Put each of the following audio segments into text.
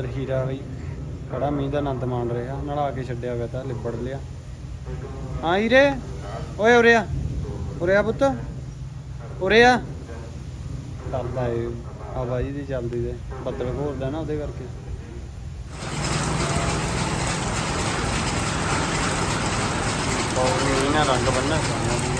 ਇੱਧਰ ਹੀਰਾ ਬਈ ਖੜਾ, ਮੀਂਹ ਦਾ ਆਨੰਦ ਮਾਣ ਰਿਹਾ। ਨਾਲ ਕੇ ਛੱਡਿਆ ਹੋਇਆ ਤਾਂ, ਲਿਬੜ ਲਿਆ। ਹਾਂ ਹੀਰੇ, ਓਏ ਉਰੇ ਆ। ਉਰੇ ਆ ਪੁੱਤ। ਉਰੇ ਆ। ਚੱਲਦਾ ਏ, ਹਵਾ ਦੀ ਚੱਲਦੀ ਤੇ ਬੱਦਲ ਘੋਲਦਾ ਨਾ ਉਹਦੇ ਕਰਕੇ। ਬਹੁਤ ਮੀਂਹ ਰੰਗ ਬੰਨ੍ਹਣਾ ਚਾਹੁੰਦਾ ਜੀ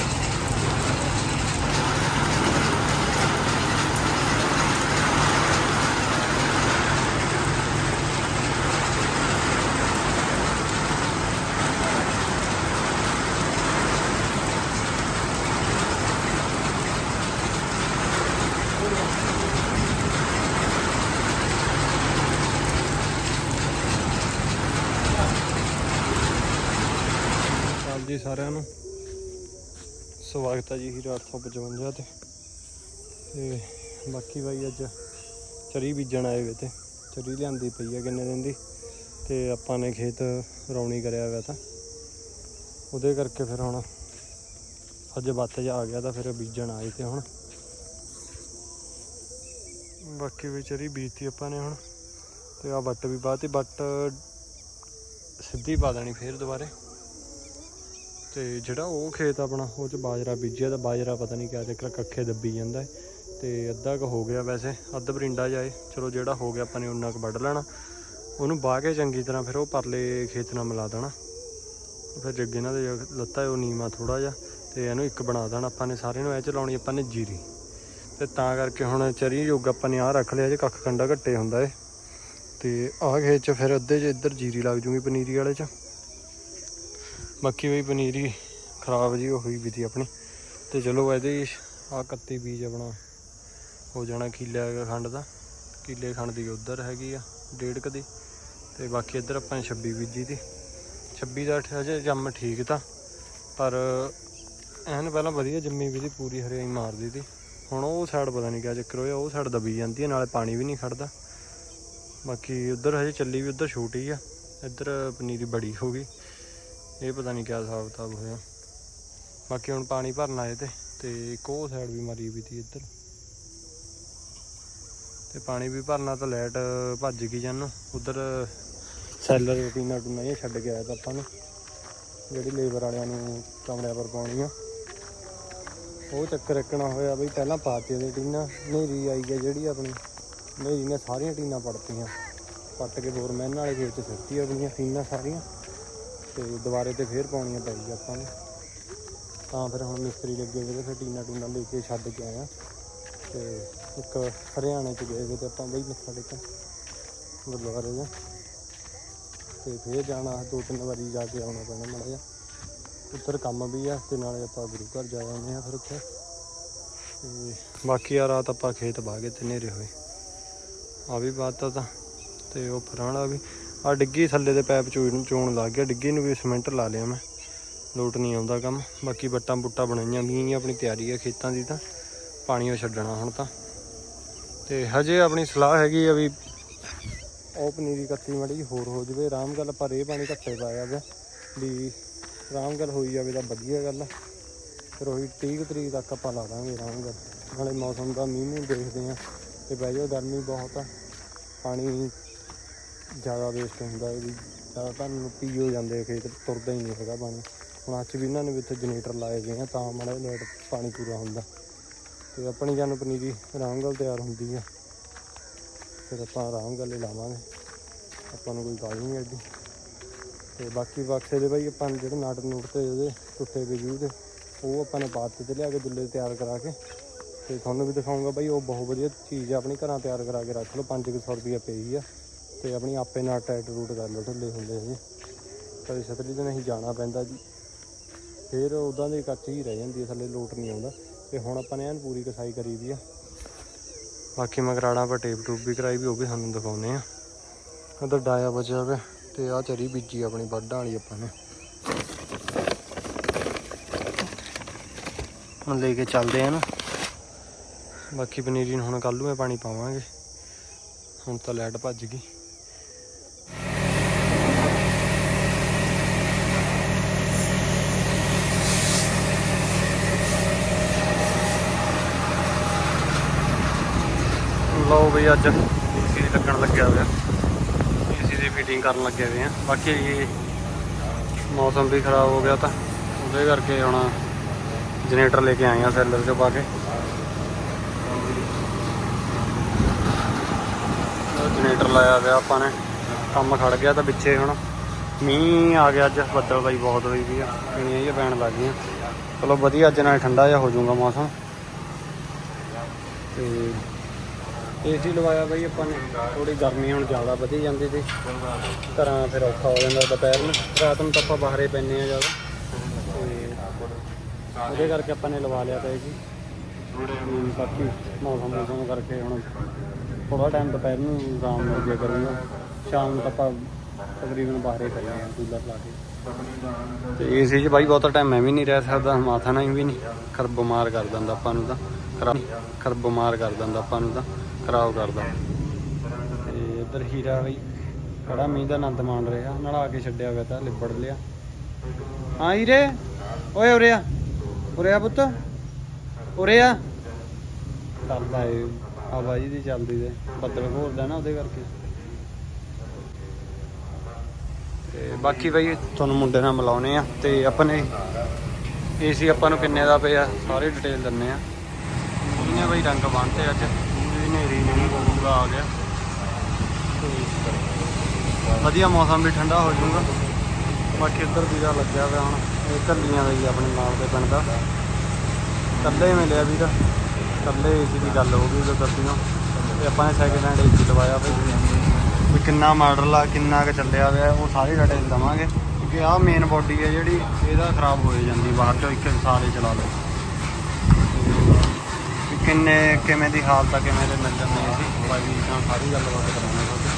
ਚੱਲ ਜੀ ਸਾਰਿਆਂ ਨੂੰ। ਸਵਾਗਤ ਹੈ ਜੀ ਹੀਰਾ 855 ਤੇ ਤੇ। ਬਾਕੀ ਬਾਈ ਅੱਜ ਚਰੀ ਬੀਜਣ ਆਏ ਵੇ ਤੇ। ਚਰੀ ਲਿਆਂਦੀ ਪਈ ਆ ਕਿੰਨੇ ਦਿਨ ਦੀ। ਤੇ ਆਪਾਂ ਨੇ ਖੇਤ ਰੌਣੀ ਕਰਿਆ ਹੋਇਆ ਤਾਂ। ਉਹਦੇ ਕਰਕੇ ਫਿਰ ਹੁਣ ਅੱਜ ਬੱਤ ਜਾ ਆ ਗਿਆ ਤਾਂ ਫਿਰ ਬੀਜਣ ਆਏ ਤੇ ਹੁਣ। ਬਾਕੀ ਵੀ ਚਰੀ ਬੀਜਤੀ ਆਪਾਂ ਨੇ ਹੁਣ। ਤੇ ਆ ਬੱਟ ਵੀ ਬਾਤੀ ਬੱਟ ਸਿੱਧੀ ਪਾ ਦੇਣੀ ਫੇਰ ਦੁਬਾਰੇ। ਤੇ ਜਿਹੜਾ ਉਹ ਖੇਤ ਆਪਣਾ, ਉਹ ਚ ਬਾਜਰਾ ਬੀਜਿਆ ਤਾਂ ਬਾਜਰਾ ਪਤਾ ਨਹੀਂ ਕਿਆ ਚੱਕਰ ਕੱਖੇ ਦੱਬੀ ਜਾਂਦਾ ਹੈ ਤੇ ਅੱਧਾ ਕੁ ਹੋ ਗਿਆ ਵੈਸੇ, ਅੱਧ ਬਰਿੰਡਾ ਜਾਏ ਚਲੋ ਜਿਹੜਾ ਹੋ ਗਿਆ ਆਪਾਂ ਨੇ ਉਹਨਾਂ ਕੁ ਵੱਢ ਲੈਣਾ। ਉਹਨੂੰ ਬਾਹ ਕੇ ਚੰਗੀ ਤਰ੍ਹਾਂ ਫਿਰ ਉਹ ਪਰਲੇ ਖੇਤ ਨਾਲ ਮਿਲਾ ਦੇਣਾ। ਫਿਰ ਜੱਗੇ ਇਹਨਾਂ ਦੇ ਲੱਤਾ ਉਹ ਨੀਮਾ ਥੋੜਾ ਜਿਹਾ ਤੇ ਇਹਨੂੰ ਇੱਕ ਬਣਾ ਦੇਣਾ। ਆਪਾਂ ਨੇ ਸਾਰੇ ਨੂੰ ਇਹ 'ਚ ਲਾਉਣੀ ਆਪਾਂ ਨੇ ਜੀਰੀ। ਤੇ ਤਾਂ ਕਰਕੇ ਹੁਣ ਚਰੀ ਯੋਗ ਆਪਾਂ ਨੇ ਆਹ ਰੱਖ ਲਿਆ, ਜੇ ਕੱਖ ਕੰਡਾ ਘੱਟੇ ਹੁੰਦਾ ਏ। ਤੇ ਆਹ ਖੇਤ ਚ ਫਿਰ ਅੱਧੇ ਚ ਇੱਧਰ ਜੀਰੀ ਲੱਗ ਜੂਗੀ ਪਨੀਰੀ ਵਾਲੇ ਚ। ਬਾਕੀ ਵੀ ਪਨੀਰੀ ਖਰਾਬ ਜੀ ਹੋਈ ਵੀ ਤੀ ਆਪਣੀ। ਤੇ ਚਲੋ ਇਹਦੇ ਆ ਕੱਤੀ ਬੀਜ ਆਪਣਾ ਹੋ ਜਾਣਾ ਕਿੱਲੇ ਖੰਡ ਦਾ। ਕਿੱਲੇ ਖੰਡ ਦੀ ਉਧਰ ਹੈਗੀ ਆ, ਡੇਢ ਕੁ ਦੀ। ਤੇ ਬਾਕੀ ਇੱਧਰ ਆਪਾਂ ਨੇ 26 ਬੀਜੀ ਤੀ 26 ਦਾ ਹਜੇ ਜੰਮ ਠੀਕ ਤਾਂ, ਪਰ ਐਨ ਪਹਿਲਾਂ ਵਧੀਆ ਜੰਮੀ ਵੀ ਤੀ ਪੂਰੀ ਹਰਿਆਈ ਮਾਰਦੀ ਤੀ ਹੁਣ ਉਹ ਸਾਈਡ ਪਤਾ ਨਹੀਂ ਕਿਆ ਚੱਕਰ ਹੋਇਆ, ਉਹ ਸਾਈਡ ਦਬੀ ਜਾਂਦੀ ਹੈ ਨਾਲੇ ਪਾਣੀ ਵੀ ਨਹੀਂ ਖੜਦਾ। ਬਾਕੀ ਉਧਰ ਹਜੇ ਚੱਲੀ ਵੀ ਉਧਰ ਛੋਟੀ ਆ, ਇੱਧਰ ਪਨੀਰੀ ਬੜੀ ਹੋ ਗਈ। ਇਹ ਪਤਾ ਨਹੀਂ ਕਿਆ ਹਿਸਾਬ ਕਿਤਾਬ ਹੋਇਆ। ਬਾਕੀ ਹੁਣ ਪਾਣੀ ਭਰਨ ਆਏ ਤੇ ਤੇ ਇੱਕ ਉਹ ਸਾਈਡ ਵੀ ਮਰੀ ਵੀ ਤੀ ਇੱਧਰ। ਤੇ ਪਾਣੀ ਵੀ ਭਰਨਾ ਤਾਂ ਲਾਈਟ ਭੱਜ ਗਈ ਜਾਨੂੰ। ਉਧਰ ਸੈਲਰ ਟੀਨਾ ਟੂਨਾ ਇਹ ਛੱਡ ਕੇ ਆਇਆ ਤਾਂ ਆਪਾਂ ਨੂੰ। ਜਿਹੜੀ ਲੇਬਰ ਵਾਲਿਆਂ ਨੂੰ ਕਮਰਿਆਂ ਪਰ ਪਾਉਣੀ ਆ ਉਹ ਚੱਕਰ ਰੱਖਣਾ ਹੋਇਆ ਬਈ ਪਹਿਲਾਂ ਪਾਤੀ ਦੇ ਟੀਨਾ। ਹਨੇਰੀ ਆਈ ਹੈ ਜਿਹੜੀ ਆਪਣੀ। ਹਨੇਰੀ ਨੇ ਸਾਰੀਆਂ ਟੀਨਾ ਪੜਤੀਆਂ ਪੱਟ ਕੇ ਫੋਰਮੈਨ ਵਾਲੇ ਖੇਤ ਚ ਸਿੱਟੀ ਆਪਣੀਆਂ, ਟੀਨਾਂ ਸਾਰੀਆਂ। ਤੇ ਦੁਬਾਰੇ ਤੇ ਫੇਰ ਪਾਉਣੀਆਂ ਪੈ ਗਈ ਆਪਾਂ ਨੂੰ। ਤਾਂ ਫਿਰ ਹੁਣ ਮਿਸਤਰੀ ਲੱਗੇ ਹੋਏ ਤੇ ਫਿਰ ਟੀਨਾ ਟੂਨਾ ਲੈ ਕੇ ਛੱਡ ਕੇ ਆਇਆ। ਤੇ ਇੱਕ ਹਰਿਆਣੇ ਚ ਗਏ ਵੇ ਤੇ ਆਪਾਂ ਬਈ ਮੱਥਾ ਟੇਕਣ, ਗੁਰਦੁਆਰੇ ਦੇ ਤੇ ਫੇਰ ਜਾਣਾ ਦੋ ਤਿੰਨ ਵਾਰੀ ਜਾ ਕੇ ਆਉਣਾ ਪੈਣਾ ਮਾੜਾ ਜਿਹਾ। ਉੱਧਰ ਕੰਮ ਵੀ ਆ ਤੇ ਨਾਲੇ ਆਪਾਂ ਗੁਰੂ ਘਰ ਜਾ ਆਉਂਦੇ ਆ ਫਿਰ ਉੱਥੇ। ਤੇ ਬਾਕੀ ਆ ਰਾਤ ਆਪਾਂ ਖੇਤ ਬਾਗੇ ਤੇ ਨੇਰੇ ਹੋਏ। ਆ ਵੀ ਬਾਤ ਤਾਂ, ਤੇ ਉਹ ਫਰਾਣਾ ਵੀ। ਆ ਡਿੱਗੀ ਥੱਲੇ ਦੇ ਪੈਪ ਚੋਣ ਚੋਣ ਲੱਗ ਗਿਆ, ਡਿੱਗੀ ਨੂੰ ਵੀ ਸਿਮੈਂਟ ਲਾ ਲਿਆ ਮੈਂ। ਲੋਟ ਨਹੀਂ ਆਉਂਦਾ ਕੰਮ, ਬਾਕੀ ਬੱਟਾਂ ਬੁੱਟਾਂ ਬਣਾਈਆਂ ਵੀ ਆਪਣੀ ਤਿਆਰੀ ਹੈ ਖੇਤਾਂ ਦੀ ਤਾਂ ਪਾਣੀ ਉਹ ਛੱਡਣਾ ਹੁਣ ਤਾਂ। ਤੇ ਹਜੇ ਆਪਣੀ ਸਲਾਹ ਹੈਗੀ ਆ ਵੀ ਉਹ ਪਨੀਰੀ ਕੱਤੀ ਮੜੀ ਜਿਹੀ ਹੋਰ ਹੋ ਜਵੇ, ਆਰਾਮ ਗੱਲ ਪਰ ਇਹ ਪਾਣੀ ਘੱਟੇ ਪਾਇਆ ਵਾ, ਵੀ ਆਰਾਮ ਗੱਲ ਹੋਈ ਜਾਵੇ ਤਾਂ ਵਧੀਆ ਗੱਲ ਆ। ਫਿਰ ਉਹੀ 30 ਕੁ ਤਰੀਕ ਤੱਕ ਆਪਾਂ ਲਾ ਦਾਂਗੇ ਆਰਾਮ ਗੱਲ ਨਾਲੇ ਮੌਸਮ ਦਾ ਮੀਂਹ ਮੂੰਹ ਦੇਖਦੇ ਆ, ਤੇ ਬਹਿ ਜਾਓ, ਗਰਮੀ ਬਹੁਤ ਆ, ਪਾਣੀ ਜ਼ਿਆਦਾ ਵੇਸਟ ਹੁੰਦਾ ਹੈ ਜ਼ਿਆਦਾ ਤੁਹਾਨੂੰ ਪੀ ਹੋ ਜਾਂਦੇ ਖੇਤ ਤੁਰਦਾ ਹੀ ਨਹੀਂ ਹੈਗਾ ਪਾਣੀ। ਹੁਣ ਅੱਜ ਵੀ ਇਹਨਾਂ ਨੇ ਵੀ ਇੱਥੇ ਜਨਰੇਟਰ ਲਾਏ ਗਏ ਆ, ਤਾਂ ਮਾੜਾ ਜਿਹਾ ਲੇਟ ਪਾਣੀ ਪੂਰਾ ਹੁੰਦਾ। ਤੇ ਆਪਣੀ ਜਾਨ ਪਨੀਰੀ ਆਰਾਮ ਨਾਲ ਤਿਆਰ ਹੁੰਦੀ ਆ। ਫਿਰ ਆਪਾਂ ਆਰਾਮ ਨਾਲ ਹੀ ਲਾਵਾਂਗੇ। ਆਪਾਂ ਨੂੰ ਕੋਈ ਗੱਲ ਨਹੀਂ ਐਡੀ ਤੇ ਬਾਕੀ ਬਕਸੇ ਦੇ ਬਾਈ ਆਪਾਂ ਜਿਹੜੇ ਨਾਟ ਨੂਟ ਤੇ ਉਹਦੇ ਟੁੱਟੇ ਗਏ ਦੇ, ਉਹ ਆਪਾਂ ਨੇ ਪਾਤੇ ਤੇ ਲਿਆ ਕੇ ਦੁੱਲੇ ਤਿਆਰ ਕਰਾ ਕੇ। ਤੇ ਤੁਹਾਨੂੰ ਵੀ ਦਿਖਾਉਂਗਾ ਬਾਈ, ਉਹ ਬਹੁਤ ਵਧੀਆ ਚੀਜ਼ ਆ, ਆਪਣੀ ਘਰਾਂ ਤਿਆਰ ਕਰਾ ਕੇ ਰੱਖ ਲਓ 500 ਰੁਪਏ ਪਈ ਆ। ਤੇ ਆਪਣੀ ਆਪੇ ਨਾਲ ਟਾਈਟ ਰੂਟ ਕਰ ਲਓ, ਢੁੱਲੇ ਹੁੰਦੇ ਜੀ ਕਦੇ ਛਤਰੀ ਤੇ ਨਹੀਂ ਜਾਣਾ ਪੈਂਦਾ ਜੀ। ਫਿਰ ਉਦਾਂ ਦੀ ਕੱਚ ਹੀ ਰਹਿ ਜਾਂਦੀ ਹੈ ਥੱਲੇ ਲੋਟ ਨਹੀਂ ਆਉਂਦਾ। ਤੇ ਹੁਣ ਆਪਾਂ ਨੇ ਐਨ ਪੂਰੀ ਕਸਾਈ ਕਰੀ ਦੀ ਆ। ਬਾਕੀ ਮਗਰਾੜਾਂ ਪਰ ਟੇਪ ਟੂਪ ਵੀ ਕਰਾਈ ਵੀ, ਉਹ ਵੀ ਤੁਹਾਨੂੰ ਦਿਖਾਉਨੇ ਆ। ਉਧਰ ਡਾਇਆ ਬਚਿਆ ਪਿਆ, ਤੇ ਆ ਚਰੀ ਬੀਜੀ ਆਪਣੀ, ਵੱਢਾਂ ਵਾਲੀ ਆਪਾਂ ਨੇ। ਹੁਣ ਲੈ ਕੇ ਚੱਲਦੇ ਆ ਨਾ। ਬਾਕੀ ਪਨੀਰੀ ਨੂੰ ਹੁਣ ਕੱਲ੍ਹ ਮੈਂ ਪਾਣੀ ਪਾਵਾਂਗੇ। ਹੁਣ ਤਾਂ ਲਾਈਟ ਭੱਜ ਗਈ। ਲਓ ਬਈ ਅੱਜ ਏਸੀ ਲੱਗਣ ਲੱਗਿਆ ਹੋਇਆ। ਫਿਟਿੰਗ ਕਰਨ ਲੱਗੇ ਹੋਏ ਆ। ਬਾਕੀ ਮੌਸਮ ਵੀ ਖਰਾਬ ਹੋ ਗਿਆ ਤਾਂ ਉਹਦੇ ਕਰਕੇ ਹੁਣ ਜਨਰੇਟਰ ਲੈ ਕੇ ਆਏ ਆ ਸੈਲਰ 'ਚ ਪਾ ਕੇ। ਜਨਰੇਟਰ ਲਾਇਆ ਹੋਇਆ ਆਪਾਂ ਨੇ। ਕੰਮ ਖੜ ਗਿਆ ਤਾਂ ਪਿੱਛੇ ਹੁਣ ਮੀਂਹ ਆ ਗਿਆ ਅੱਜ, ਬੱਦਲ ਬਾਈ ਬਹੁਤ ਹੋਈ ਵੀ ਆ। ਕਿਣੀਆਂ ਜਿਹੀਆਂ ਪੈਣ ਲੱਗ ਗਈਆਂ। ਚਲੋ ਵਧੀਆ, ਅੱਜ ਨਾਲ ਠੰਡਾ ਜਿਹਾ ਹੋ ਜਾਊਗਾ ਮੌਸਮ। ਤੇ ਏਸੀ ਲਵਾਇਆ ਬਾਈ ਆਪਾਂ ਨੇ। ਥੋੜੀ ਗਰਮੀ ਹੁਣ ਜ਼ਿਆਦਾ ਵਧੀ ਜਾਂਦੀ ਸੀ। ਘਰਾਂ ਫਿਰ ਔਖਾ ਹੋ ਜਾਂਦਾ ਦੁਪਹਿਰ ਨੂੰ। ਰਾਤ ਨੂੰ ਤਾਂ ਆਪਾਂ ਬਾਹਰੇ ਪੈਂਦੇ ਆ ਜ਼ਿਆਦਾ। ਤੇ ਉਹਦੇ ਕਰਕੇ ਆਪਾਂ ਨੇ ਲਵਾ ਲਿਆ ਤਾਂ ਏਸੀ ਹਮ, ਬਾਕੀ ਮੌਸਮ ਮੌਸਮ ਕਰਕੇ ਹੁਣ ਥੋੜਾ ਟਾਈਮ ਦੁਪਹਿਰ ਨੂੰ ਆਰਾਮ ਮਿਲ ਜੇ ਕਰੂੰਗਾ। ਸ਼ਾਮ ਨੂੰ ਤਾਂ ਆਪਾਂ ਤਕਰੀਬਨ ਬਾਹਰੇ ਖੜੇ ਆ ਕੂਲਰ ਲਾ ਕੇ। ਤੇ ਏਸੀ 'ਚ ਬਾਈ ਬਹੁਤਾ ਟਾਈਮ ਮੈਂ ਵੀ ਨਹੀਂ ਰਹਿ ਸਕਦਾ ਮਾਥਾ ਨਾਲ ਵੀ ਨਹੀਂ। ਖਰ ਬਿਮਾਰ ਕਰ ਦਿੰਦਾ ਆਪਾਂ ਨੂੰ ਤਾਂ। ਖਰਾਬ ਖਰ ਬਿਮਾਰ ਕਰ ਦਿੰਦਾ ਆਪਾਂ ਨੂੰ ਤਾਂ। ਖਰਾਬ ਕਰਦਾ। ਤੇ ਇੱਧਰ ਹੀਰਾ ਬਈ ਬੜਾ ਮੀਂਹ ਦਾ ਆਨੰਦ ਮਾਣ ਰਿਹਾ। ਨਾਲ ਆ ਕੇ ਛੱਡਿਆ ਹੋਇਆ ਤਾਂ ਲਿਬੜ ਲਿਆ। ਹਾਂ ਹੀਰੇ, ਓਏ ਉਰੇ ਆ। ਉਰੇ ਆ ਪੁੱਤ। ਉਰੇ ਆ। ਚੱਲਦਾ ਏ ਹਵਾ ਦੀ ਚੱਲਦੀ ਤੇ ਬੱਦਲ ਘੋਰਦਾ ਨਾ ਉਹਦੇ ਕਰਕੇ। ਤੇ ਬਾਕੀ ਬਈ ਤੁਹਾਨੂੰ ਮੁੰਡੇ ਨਾਲ ਮਿਲਾਉਨੇ ਆ ਤੇ ਆਪਣੇ ਏਸੀ ਆਪਾਂ ਨੂੰ ਕਿੰਨੇ ਦਾ ਪਿਆ, ਸਾਰੇ ਡਿਟੇਲ ਦਿੰਨੇ ਆ। ਉਹਨੇ ਬਈ ਰੰਗ ਬੰਨਤੇ ਅੱਜ? ਹਨੇਰੀ ਨਹੀਂ ਬੋਲੂਗਾ ਆ ਗਿਆ। ਵਧੀਆ ਮੌਸਮ ਵੀ ਠੰਡਾ ਹੋ ਜਾਊਗਾ। ਬਾਕੀ ਇੱਧਰ ਵੀਰਾ ਲੱਗਿਆ ਹੋਇਆ ਹੁਣ। ਇਹ ਕੱਲੀਆਂ ਦਾ ਹੀ ਆਪਣੇ ਨਾਲ ਦੇ ਪਿੰਡ ਦਾ। ਕੱਲੇ ਮਿਲਿਆ ਵੀਰਾ। ਕੱਲੇ ਏਸੀ ਦੀ ਗੱਲ ਹੋ ਗਈ ਉਦੋਂ ਕਰਦੀਆਂ ਤੇ ਆਪਾਂ ਨੇ ਸੈਕਿੰਡ ਹੈਂਡ ਏਸੀ ਲਵਾਇਆ ਬਈ ਵੀ ਕਿੰਨਾ ਮਾਡਲ ਆ, ਕਿੰਨਾ ਕੁ ਚੱਲਿਆ ਹੋਇਆ ਉਹ ਸਾਰੇ ਡਿਟੇਲ ਦਵਾਂਗੇ। ਕਿਉਂਕਿ ਆਹ ਮੇਨ ਬੋਡੀ ਹੈ ਜਿਹੜੀ, ਇਹਦਾ ਖਰਾਬ ਹੋ ਜਾਂਦੀ ਬਾਹਰ ਚੋਂ, ਇੱਕ ਸਾਲ ਹੀ ਚਲਾ ਲਓ। ਕਿੰਨੇ, ਕਿਵੇਂ ਦੀ ਹਾਲਤ ਆ, ਕਿਵੇਂ ਦੇ ਮਿਲ ਜਾਂਦੇ ਆ ਸੀ ਬਾਈ ਜੀ ਨਾਲ ਸਾਰੀ ਗੱਲਬਾਤ ਕਰਾਂਗੇ ਤੁਹਾਡੇ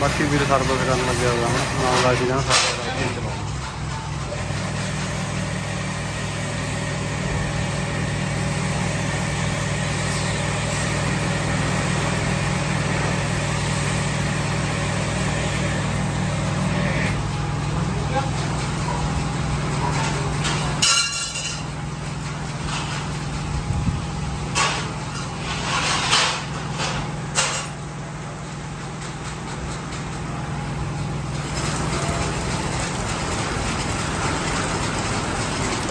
ਬਾਕੀ ਵੀਰ ਸਰਵਿਸ ਕਰਨ ਲੱਗਿਆ ਹੋਇਆ ਹੁਣ ਨਾਲ ਲੱਗ ਜਾਣਾ ਸਰਵਿਸ ਚਲਾਉਣਾ।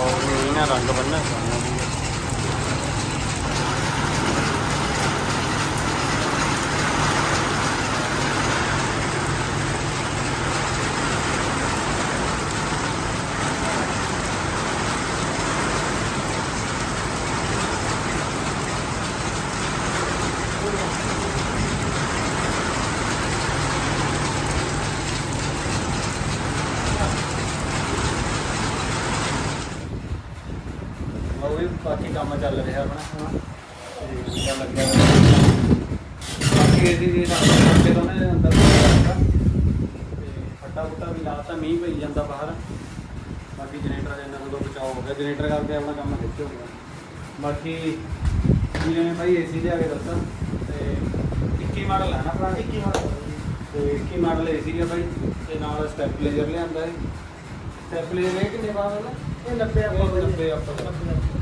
ਬਹੁਤ ਇਹਨਾਂ ਰੰਗ ਬੰਨ੍ਹਣਾ ਪੈਣਾ ਵੀ ਹੈ। ਉਹ ਵੀ ਬਾਕੀ ਕੰਮ ਚੱਲ ਰਿਹਾ ਆਪਣਾ ਹਨਾ ਤੇ ਜਿਹੜਾ ਲੱਗਿਆ ਹੋਇਆ ਬਾਕੀ ਇਹਦੀ ਵੀ ਸਾਨੂੰ ਤੇ ਉਹਨੇ ਅੰਦਰ ਰੱਖਤਾ ਤੇ ਫੱਟਾ ਫੁੱਟਾ ਵੀ ਲਾਤਾ ਮੀਂਹ ਪਈ ਜਾਂਦਾ ਬਾਹਰ ਬਾਕੀ ਜਨਰੇਟਰ ਇਹਨਾਂ ਤੋਂ ਬਚਾਅ ਹੋ ਗਿਆ ਜਨਰੇਟਰ ਕਰਕੇ ਆਪਣਾ ਕੰਮ ਖਿੱਚ ਹੋ ਗਿਆ ਬਾਕੀ ਵੀਰੇ ਨੇ ਭਾਈ ਏਸੀ ਆ ਕੇ ਦਿੱਤਾ ਤੇ 21 ਮਾਡਲ ਹੈ ਨਾ ਆਪਣਾ 21 ਮਾਡਲ ਤੇ 21 ਮਾਡਲ ਏਸੀ ਹੈ ਭਾਈ ਤੇ ਨਾਲ ਸਟੈਬਲਾਈਜ਼ਰ ਲਿਆਂਦਾ ਹੈ ਸਟੈਬਲਾਈਜ਼ਰ ਕਿੰਨੇ ਬਾਅਦ ਦਾ ਇਹ 90 ਆਪਾਂ 90 ਆਪਾਂ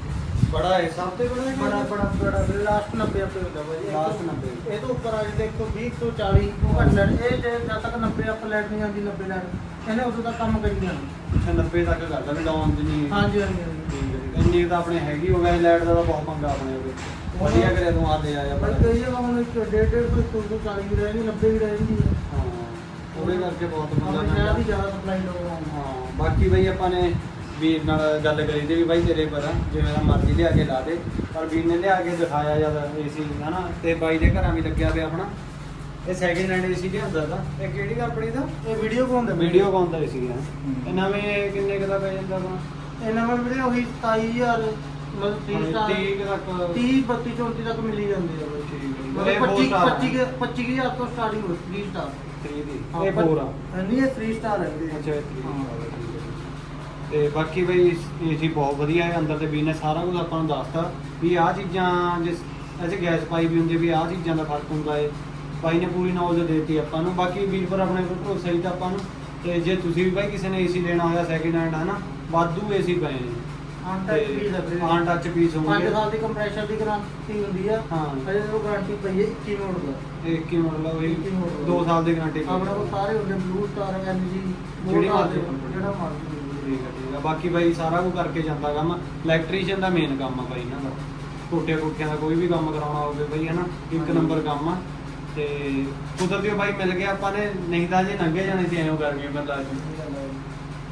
ਬੜਾ ਹੈ ਸਭ ਤੋਂ ਬੜਾ ਬੜਾ ਬੜਾ ਬੜਾ ਲਾਸਟ 90 ਆਪੇ ਹੁੰਦਾ ਭਾਜੀ। Last 90 ਇਹ ਤੋਂ ਉੱਪਰ ਆ ਜੇ 120 ਤੋਂ 40 ਉਹ ਘੱਟ ਲੈਣ ਇਹ ਜੇ ਜਦ ਤੱਕ 90 ਅਪ ਲੈਟ ਨਹੀਂ ਆਉਂਦੀ 90 ਲੈਟ ਇਹਨੇ ਉਦੋਂ ਤੱਕ ਕੰਮ ਕਰੀ ਜਾਣਾ। ਅੱਛਾ 90 ਤੱਕ ਕਰਦਾ ਵੀ ਡਾਊਨ ਨਹੀਂ। ਹਾਂਜੀ ਹਾਂਜੀ ਇੰਨੀ ਤਾਂ ਆਪਣੇ ਹੈਗੀ ਹੋ ਗਿਆ ਲਾਈਟ ਦਾ ਤਾਂ ਬਹੁਤ ਪੰਗਾ ਆਪਣੇ ਉਹਦੇ ਵਧੀਆ ਕਰਿਆ ਤੂੰ ਆ ਦੇ ਆਇਆ ਪਰ ਕਈ ਜਗ੍ਹਾ ਹੁਣ ਇੱਕ 1.5 ਤੋਂ 2 ਤੋਂ 40 ਵੀ ਰਹਿ ਨਹੀਂ 90 ਵੀ ਰਹਿ ਜਾਂਦੀ ਹੈ। ਉਹਦੇ ਕਰਕੇ ਬਹੁਤ ਪੰਗਾ ਪੈਂਦਾ। ਜ਼ਿਆਦਾ ਸਪਲਾਈ ਲਵਾਉਣਾ ਹਾਂ ਬਾਕੀ ਬਈ ਆਪਾਂ ਨੇ ਵੀਰ ਨਾਲ ਗੱਲ ਕਰੀ ਤੇ ਵੀ ਬਾਈ ਤੇਰੇ ਪਰ ਆ, ਜਿਵੇਂ ਦਾ ਮਰਜ਼ੀ ਲਿਆ ਕੇ ਲਾ ਦੇ। ਪਰ ਵੀਰ ਨੇ ਲਿਆ ਕੇ ਦਿਖਾਇਆ ਜਦ ਏਸੀ ਹਨਾ? ਤੇ ਬਾਈ ਦੇ ਘਰਾਂ ਵੀ ਲੱਗਿਆ ਪਿਆ ਆਪਣਾ। ਇਹ ਸੈਕਿੰਡ ਹੈਂਡ ਏਸੀ ਲਿਆਂਦਾ ਤਾਂ। ਇਹ ਕਿਹੜੀ ਕੰਪਨੀ ਦਾ? ਇਹ ਵੀਡੀਓ ਕੋਲ ਹੁੰਦਾ ਵੀਡੀਓ ਕੌਣ ਦਾ ਏਸੀ ਹੈ। ਇਹ ਨਵੇਂ ਕਿੰਨੇ ਕੁ ਦਾ ਪੈ ਜਾਂਦਾ ਆਪਣਾ? ਇਹਨਾਂ ਵਿੱਚ ਵੀਡੀਓ ਉਹੀ 27000 ਮਤਲਬ 3 ਸਟਾਰ 30 ਕੁ ਤੱਕ। 30 32 34 ਤੱਕ ਮਿਲੀ ਜਾਂਦੀ ਹੈ ਬਾਈ ਠੀਕ ਹੈ। ਮਤਲਬ ਇਹ 25 four star 25 25000 ਤੋਂ ਸਟਾਰਟਿੰਗ ਹੋ 3 ਸਟਾਰ 3 ਦੀ ਇਹ ਪਰ- ਪੂਰਾ ਨਹੀਂ ਇਹ 3 ਸਟਾਰ ਹੈ ਵੀਰੇ। ਅੱਛਾ ਇਹ 3 ਤੇ ਬਾਕੀ ਬਈ ਏਸੀ ਬਹੁਤ ਵਧੀਆ ਹੈ ਅੰਦਰ ਤੇ ਨੇ ਸਾਰਾ ਕੁਝ ਆਪਾਂ ਨੂੰ ਦੱਸਤਾ ਵੀ ਆਹ ਚੀਜ਼ਾਂ ਜਿਸ ਅਜੇ ਗੈਸ ਪਾਈ ਵੀ ਹੁੰਦੀ ਵੀ ਆਹ ਚੀਜ਼ਾਂ ਦਾ ਫ਼ਰਕ ਹੁੰਦਾ ਹੈ। ਬਾਈ ਨੇ ਪੂਰੀ ਨੌਲੇਜ ਦੇਤੀ ਆਪਾਂ ਨੂੰ। ਬਾਕੀ ਵੀਰ ਪਰ ਆਪਣੇ ਕੋਲ ਭਰੋਸਾ ਹੀ ਤਾਂ ਆਪਾਂ ਨੂੰ। ਤੇ ਜੇ ਤੁਸੀਂ ਵੀ ਬਾਈ ਕਿਸੇ ਨੇ ਏਸੀ ਲੈਣਾ ਹੋਇਆ ਸੈਕਿੰਡ ਹੈਂਡ ਹਨਾ ਵਾਧੂ ਏਸੀ ਪਏ ਨੇ। ਆਨ ਟੱਚ ਪੀਸ ਹੈ ਵੀਰੇ। ਆਨ ਟੱਚ ਪੀਸ 5 ਹੋਣਗੇ ਸਾਲ ਦੀ ਕੰਪਰੈਸ਼ਰ ਦੀ ਗਾਰੰਟੀ ਹੁੰਦੀ ਆ। ਹਾਂ। ਅਜੇ ਉਹ ਗਾਰੰਟੀ ਪਈ ਹੈ 21 ਮੋਡਲ ਦਾ। ਇਹ ਕੀ ਮਤਲਬ ਇਹ ਕੀ model? 2 ਸਾਲ ਦੀ ਗਾਰੰਟੀ ਆਪਣੇ ਕੋਲ ਸਾਰੇ ਹੁੰਦੇ ਬਲੂ ਸਟਾਰ ਐਨਜੀ ਜਿਹੜੀ company। ਜਿਹੜਾ ਹੈ ਠੀਕ ਹੈ। ਬਾਕੀ ਬਾਈ ਸਾਰਾ ਕੁਝ ਕਰਕੇ ਜਾਂਦਾ ਕੰਮ। ਇਲੈਕਟ੍ਰੀਸ਼ੀਅਨ ਦਾ ਮੇਨ ਕੰਮ ਆ ਬਾਈ ਇਹਨਾਂ ਦਾ। ਕੋਟੇ ਕੋਠਿਆਂ ਦਾ ਕੋਈ ਵੀ ਕੰਮ ਕਰਾਉਣਾ ਹੋਵੇ ਬਾਈ ਹਨਾ ਇੱਕ। ਨੰਬਰ ਕੰਮ ਆ। ਤੇ ਕੁਦਰਤੀ ਬਾਈ ਮਿਲ ਗਿਆ ਆਪਾਂ ਨੇ ਨਹੀਂ ਤਾਂ ਜੇ ਲੰਘੇ ਜਾਣੇ ਸੀ ਐਂ ਗਰਮੀ ਬੰਦਾ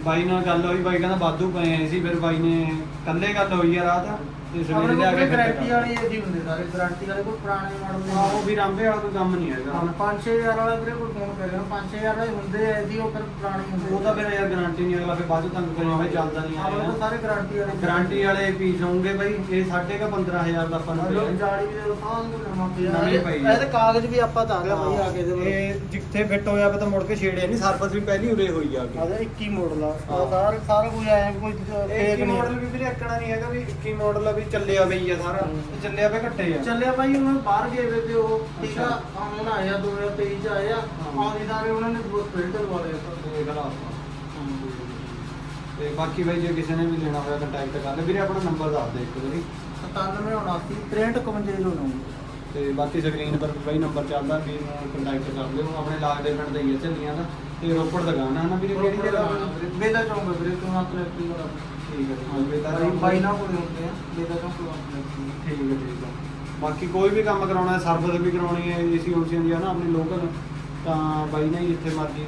ਬਾਈ ਨਾਲ ਗੱਲ ਹੋਈ ਬਾਈ ਕਹਿੰਦਾ ਵਾਧੂ ਪਏ ਆਏ ਸੀ। ਫਿਰ ਬਾਈ ਨੇ ਕੱਲੇ ਗੱਲ ਹੋਈ ਆ ਰਾਤ। ਤੇ ਸਵੇਰੇ ਲਿਆ ਕੇ ਗਾਰੰਟੀ ਵਾਲੇ ਏਸੀ ਹੁੰਦੇ ਸਾਰੇ ਗਾਰੰਟੀ ਵਾਲੇ ਕੋਈ ਪੁਰਾਣੇ ਮਾਡਲ ਦੇ ਆਹੋ ਵੀ ਰਾਂਬੇ ਵਾਲਾ ਕੋਈ ਕੰਮ ਨਹੀਂ ਹੈਗਾ। ਹਾਂ 5-6000 ਵਾਲਾ ਵੀਰੇ ਕੋਈ ਫੋਨ ਕਰਿਆ 5-6000 ਵਾਲੇ ਹੁੰਦੇ ਆ ਏਸੀ ਉਹ ਫਿਰ ਪੁਰਾਣੇ ਹੁੰਦੇ ਉਹ ਤਾਂ ਫਿਰ ਯਾਰ ਗਾਰੰਟੀ ਨਹੀਂ ਅਗਲਾ ਫਿਰ ਬਾਅਦ ਚ ਤੰਗ ਕਰਿਆ ਹੋਵੇ ਚੱਲਦਾ ਨਹੀਂ ਕੋਲ ਆਇਆ ਸਾਰੇ ਗਾਰੰਟੀ ਵਾਲੇ ਗਾਰੰਟੀ ਵਾਲੇ ਪੀਸ ਹੋਣਗੇ ਬਾਈ ਇਹ ਸਾਢੇ ਕਾ 15000 ਦਾ ਆਪਾਂ ਨੂੰ ਲੋਕ ਪਿਆ। ਜਾਲੀ ਵੀ ਦੇ ਸਾਲ ਨੂੰ ਨਵਾਂ ਪਿਆ ਨਵੀਂ ਪਈ ਆ। ਇਹਦੇ ਕਾਗਜ਼ ਵੀ ਆਪਾਂ ਤਾਂ ਆ ਗਿਆ ਭਾਈ ਆ ਕੇ ਦੇ ਇਹ ਜਿੱਥੇ ਫਿੱਟ ਹੋਇਆ ਵਾ ਤਾਂ ਮੁੜ ਕੇ ਛੇੜਿਆ ਨਹੀਂ ਸਰਵਿਸ ਵੀ ਪਹਿਲੀ ਉਰੇ ਹੋਈ ਆ ਆਹ 21 ਮਾਡਲ ਆ। ਹਾਂ। ਆਹ ਸਾਰਾ ਸਾਰਾ ਕੁਝ ਆਇਆ ਕੋਈ ਇਹ ਫੇਕ ਕੀ ਨਹੀਂ ਮਾਡਲ ਵੀ ਵੀਰੇ ਅੱਕਣਾ ਨਹੀਂ ਹੈਗਾ ਵੀ 21 ਮਾਡਲ ਆ ਵੀ ਚੱਲਿਆ ਬਈ ਆ ਸਾਰਾ। ਤੇ ਚੱਲਿਆ ਵੇ ਘੱਟੇ ਆ। ਚੱਲਿਆ ਭਾਈ ਉਹਨਾਂ ਨੂੰ ਬਾਹਰ ਗਏ ਵੇ ਤੇ ਉਹ ਠੀਕ ਆ ਅੱਛਾ। ਹੁਣ ਆਇਆ 2023 ਚ ਆਇਆ। ਆਉਂਦੀ ਸਾਰੇ ਉਹਨਾਂ ਨੇ ਫਿਲਟਰ ਵਾਲੇ ਦੇਖ ਲਾ ਤੇ ਬਾਕੀ ਬਾਈ ਜੇ ਕਿਸੇ ਨੇ ਵੀ ਲੈਣਾ ਹੋਇਆ ਕੰਟੈਕਟ ਕਰ ਲੈ। ਵੀਰੇ ਆਪਣਾ ਨੰਬਰ ਦੱਸ ਦੇ ਇੱਕ ਵਾਰੀ। 97 79 63 59 ਤੇ ਬਾਕੀ ਸਕਰੀਨ ਪਰ ਬਾਈ ਨੰਬਰ ਚੱਲਦਾ ਵੀ ਕੰਟੈਕਟ ਕਰ ਲਿਓ। ਆਪਣੇ ਲਾਗ ਦੇ ਪਿੰਡ ਦੇ ਹੀ ਆ ਝੱਲੀਆਂ ਦਾ ਤੇ ਰੋਪੜ ਦੁਕਾਨ ਆ ਨਾ ਵੀਰੇ ਕਿਹੜੀ ਜਗ੍ਹਾ? ਬੇਦਾ ਚੌਂਕ ਵੀਰੇ ਤੋਂ ਨਾ ਤਲੇਪੀ ਵਾਲਾ ਠੀਕ ਹੈ ਹਾਂ। ਬੇਤਾ ਬਾਈ ਬਾਈ ਨਾ ਕੋਲ ਹੁੰਦੇ ਆ ਬੇਦਾ ਚੌਂਕ ਤੋਂ ਤਲੇਪੀ ਠੀਕ ਹੈ ਠੀਕ ਹੈ। ਬਾਕੀ ਕੋਈ ਵੀ ਕੰਮ ਕਰਾਉਣਾ ਹੈ ਸਰਵਿਸ ਵੀ ਕਰਾਉਣੀ ਹੈ ਏਸੀ ਓਸੀਆਂ ਦੀ ਹੈ ਨਾ ਆਪਣੀ ਲੋਕਲ ਤਾਂ ਬਾਈ ਨੇ ਜਿੱਥੇ ਮਰਜ਼ੀ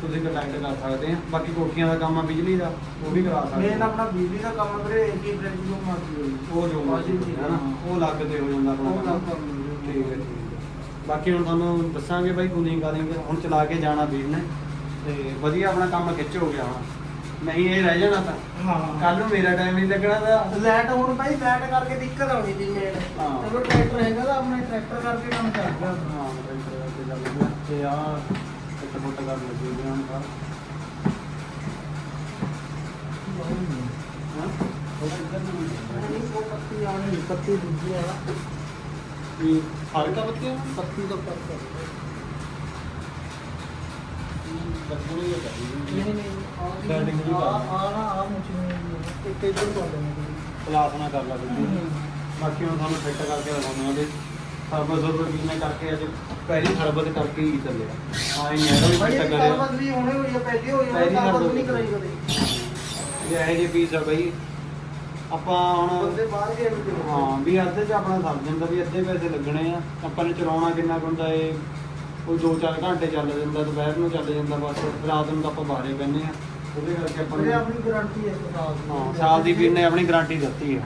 ਤੁਸੀਂ ਕੰਟੈਕਟ ਕਰ ਸਕਦੇ ਆ। ਬਾਕੀ ਕੋਠੀਆਂ ਦਾ ਕੰਮ ਆ ਬਿਜਲੀ ਦਾ ਉਹ ਵੀ ਕਰਾ ਸਕਦੇ ਮੇਨ। ਆਪਣਾ ਬਿਜਲੀ ਦਾ ਕੰਮ ਵੀਰੇ ਏਸੀ ਫ੍ਰਿਜ ਜੋ ਮਰਜ਼ੀ ਹੋਈ ਉਹ ਜੋ ਮਰਜ਼ੀ ਹੈ ਨਾ ਉਹ ਲੱਗ ਤੇ ਹੋ ਜਾਂਦਾ ਆਪਣਾ ਠੀਕ ਹੈ ਠੀਕ ਹੈ। ਬਾਕੀ ਹੁਣ ਤੁਹਾਨੂੰ ਦੱਸਾਂਗੇ ਬਾਈ ਕੂਲਿੰਗ ਕਰਾਂਗੇ ਹੁਣ ਚਲਾ ਕੇ ਜਾਣਾ ਵੀਰ ਨੇ। ਤੇ ਵਧੀਆ ਆਪਣਾ ਕੰਮ ਖਿੱਚ ਹੋ ਗਿਆ ਹੁਣ। ਨਹੀਂ ਇਹ ਰਹਿ ਜਾਣਾ ਤਾਂ। ਹਾਂ। ਕੱਲ ਨੂੰ ਮੇਰਾ ਟਾਈਮ ਨਹੀਂ ਲੱਗਣਾ ਤਾਂ। ਲੈਟ ਹੁਣ ਭਾਈ ਲੈਟ ਕਰਕੇ ਦਿੱਕਤ ਆਉਣੀ ਸੀ ਮੇਨ ਹਾਂ। ਚਲੋ ਟਰੈਕਟਰ ਹੈਗਾ ਤਾਂ ਆਪਣੇ ਟਰੈਕਟਰ ਕਰਕੇ ਕੰਮ ਚੱਲ ਗਿਆ ਹਾਂ ਟਰੈਕਟਰ ਕਰਕੇ ਚੱਲ ਗਿਆ ਤੇ ਆ ਇੱਕ ਫੁੱਟ ਕਰ ਲੱਗੇ ਨੇ ਹੁਣ ਤਾਂ। ਹਾਂ? ਪੱਤੀ ਆਉਣੀ ਪੱਤੀ ਦੂਜੀ ਆ। ਵੀ ਹਲਕਾ ਬੱਤੀਆਂ ਪੱਤੀ ਦਾ ਫ਼ਰਕ ਹੈ ਬੱਤੀਆਂ ਹੀ ਨਹੀਂ ਨਹੀਂ। Setting ਵੀ ਆ ਕਰ। ਆ ਨਾ ਆ ਮੁੱਛ ਨਹੀਂ ਇੱਕ ਇੱਧਰ ਪਾ ਦੇਣਾ ਕਲਾਸ ਨਾ ਕਰ ਲਾ ਬਿਲਕੁਲ ਬਾਕੀ ਹੁਣ ਤੁਹਾਨੂੰ ਫਿੱਟ ਕਰਕੇ ਦਿਖਾਉਂਦੇ ਆ ਉਹਦੇ। ਸਰਵਿਸ ਸਰਵਿਸ ਵੀ ਮੈਂ ਕਰਕੇ ਅੱਜ ਪਹਿਲੀ ਸਰਵਿਸ ਕਰਕੇ ਹੀ ਚੱਲਿਆ ਆਏ ਨਹੀਂ ਹੈਗਾ ਵੀ ਭਾਈ ਫਿੱਟ ਇਹ ਕਰਿਆ। ਸਰਵਿਸ ਵੀ ਹੋਣੀ ਹੋਈ ਆ ਪਹਿਲੀ ਹੋਈ ਆ ਪਹਿਲੀ ਸਰਵਿਸ ਸਰਵਿਸ ਨਹੀਂ ਕਰਾਈ ਕਦੇ। ਇਹ ਇਹੋ ਜਿਹੇ ਪੀਸ ਆ ਬਈ। ਆਪਾਂ ਹੁਣ ਬੰਦੇ ਬਾਹਰ ਗਏ ਵੀ ਦੇਖੋ। ਹਾਂ ਵੀ ਅੱਧੇ ਚ ਆਪਣਾ ਸਰ ਜਾਂਦਾ ਵੀ ਅੱਧੇ ਪੈਸੇ ਲੱਗਣੇ ਆ। ਆਪਾਂ ਨੇ ਚਲਾਉਣਾ ਕਿੰਨਾ ਹੁੰਦਾ ਏ ਕੋਈ 2-4 ਘੰਟੇ ਚੱਲ ਜਾਂਦਾ ਦੁਪਹਿਰ ਨੂੰ ਚੱਲ ਜਾਂਦਾ ਬਸ ਰਾਤ ਨੂੰ ਤਾਂ ਆਪਾਂ ਬਾਹਰੇ ਬੈੰਨੇ ਆ ਉਹਦੇ ਕਰਕੇ ਆਪਾਂ ਨੂੰ ਆਪਣੀ ਗਾਰੰਟੀ ਹੈ ਸਾਲ ਦੀ। ਹਾਂ ਸਾਲ ਦੀ ਵੀਰ ਨੇ ਆਪਣੀ ਗਾਰੰਟੀ ਦਿੱਤੀ ਹੈ।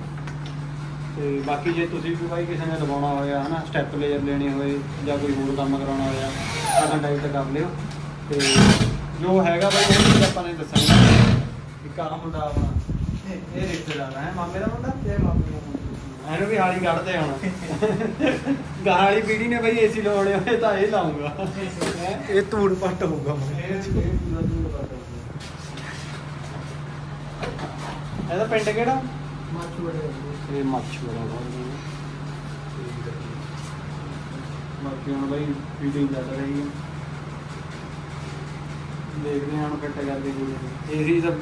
ਤੇ ਬਾਕੀ ਜੇ ਤੁਸੀਂ ਵੀ ਬਾਈ ਕਿਸੇ ਨੇ ਲਵਾਉਣਾ ਹੋਇਆ ਹਨਾ ਸਟੈਪ ਲੇਅਰ ਲੈਣੇ ਹੋਏ ਜਾਂ ਕੋਈ ਹੋਰ ਕੰਮ ਕਰਾਉਣਾ ਹੋਇਆ ਤਾਂ ਕੰਟੈਕਟ ਕਰ ਲਿਓ। ਤੇ ਜੋ ਹੈਗਾ ਬਾਈ ਉਹ ਚੀਜ਼ ਆਪਾਂ ਨੇ ਦੱਸਣੀ। ਇੱਕ ਆਹ ਮੁੰਡਾ ਆਪਣਾ ਇਹ ਰਿਸ਼ਤੇਦਾਰ ਹੈ ਮਾਮੇ ਦਾ ਮੁੰਡਾ? ਤੇ ਨੂੰ ਇਹਨੂੰ ਵੀ ਹਾਲੀ ਕੱਢਦੇ ਹੁਣ। ਗਾਂ ਵਾਲੀ ਪੀੜੀ ਨੇ ਬਈ ਏਸੀ ਲਵਾਉਣੇ ਹੋਏ ਤਾਂ ਇਹ ਲਾਉਂਗਾ। ਇਹ ਧੂੜ ਪੱਟ ਹੋਊਗਾ ਇਹਦਾ ਪਿੰਡ ਕਿਹੜਾ? ਮਾਚੂ ਬੜੇ ਇਹ ਮੱਛੂੜਾ ਬਾਕੀ ਹੁਣ ਬਈ ਵੀਡੀਓ ਚੱਲ ਰਹੀ ਹੈ। ਦੇਖਦੇ ਹਾਂ ਹੁਣ ਫਿੱਟ ਕਰਕੇ ਜੀ ਏਸੀ ਤਾਂ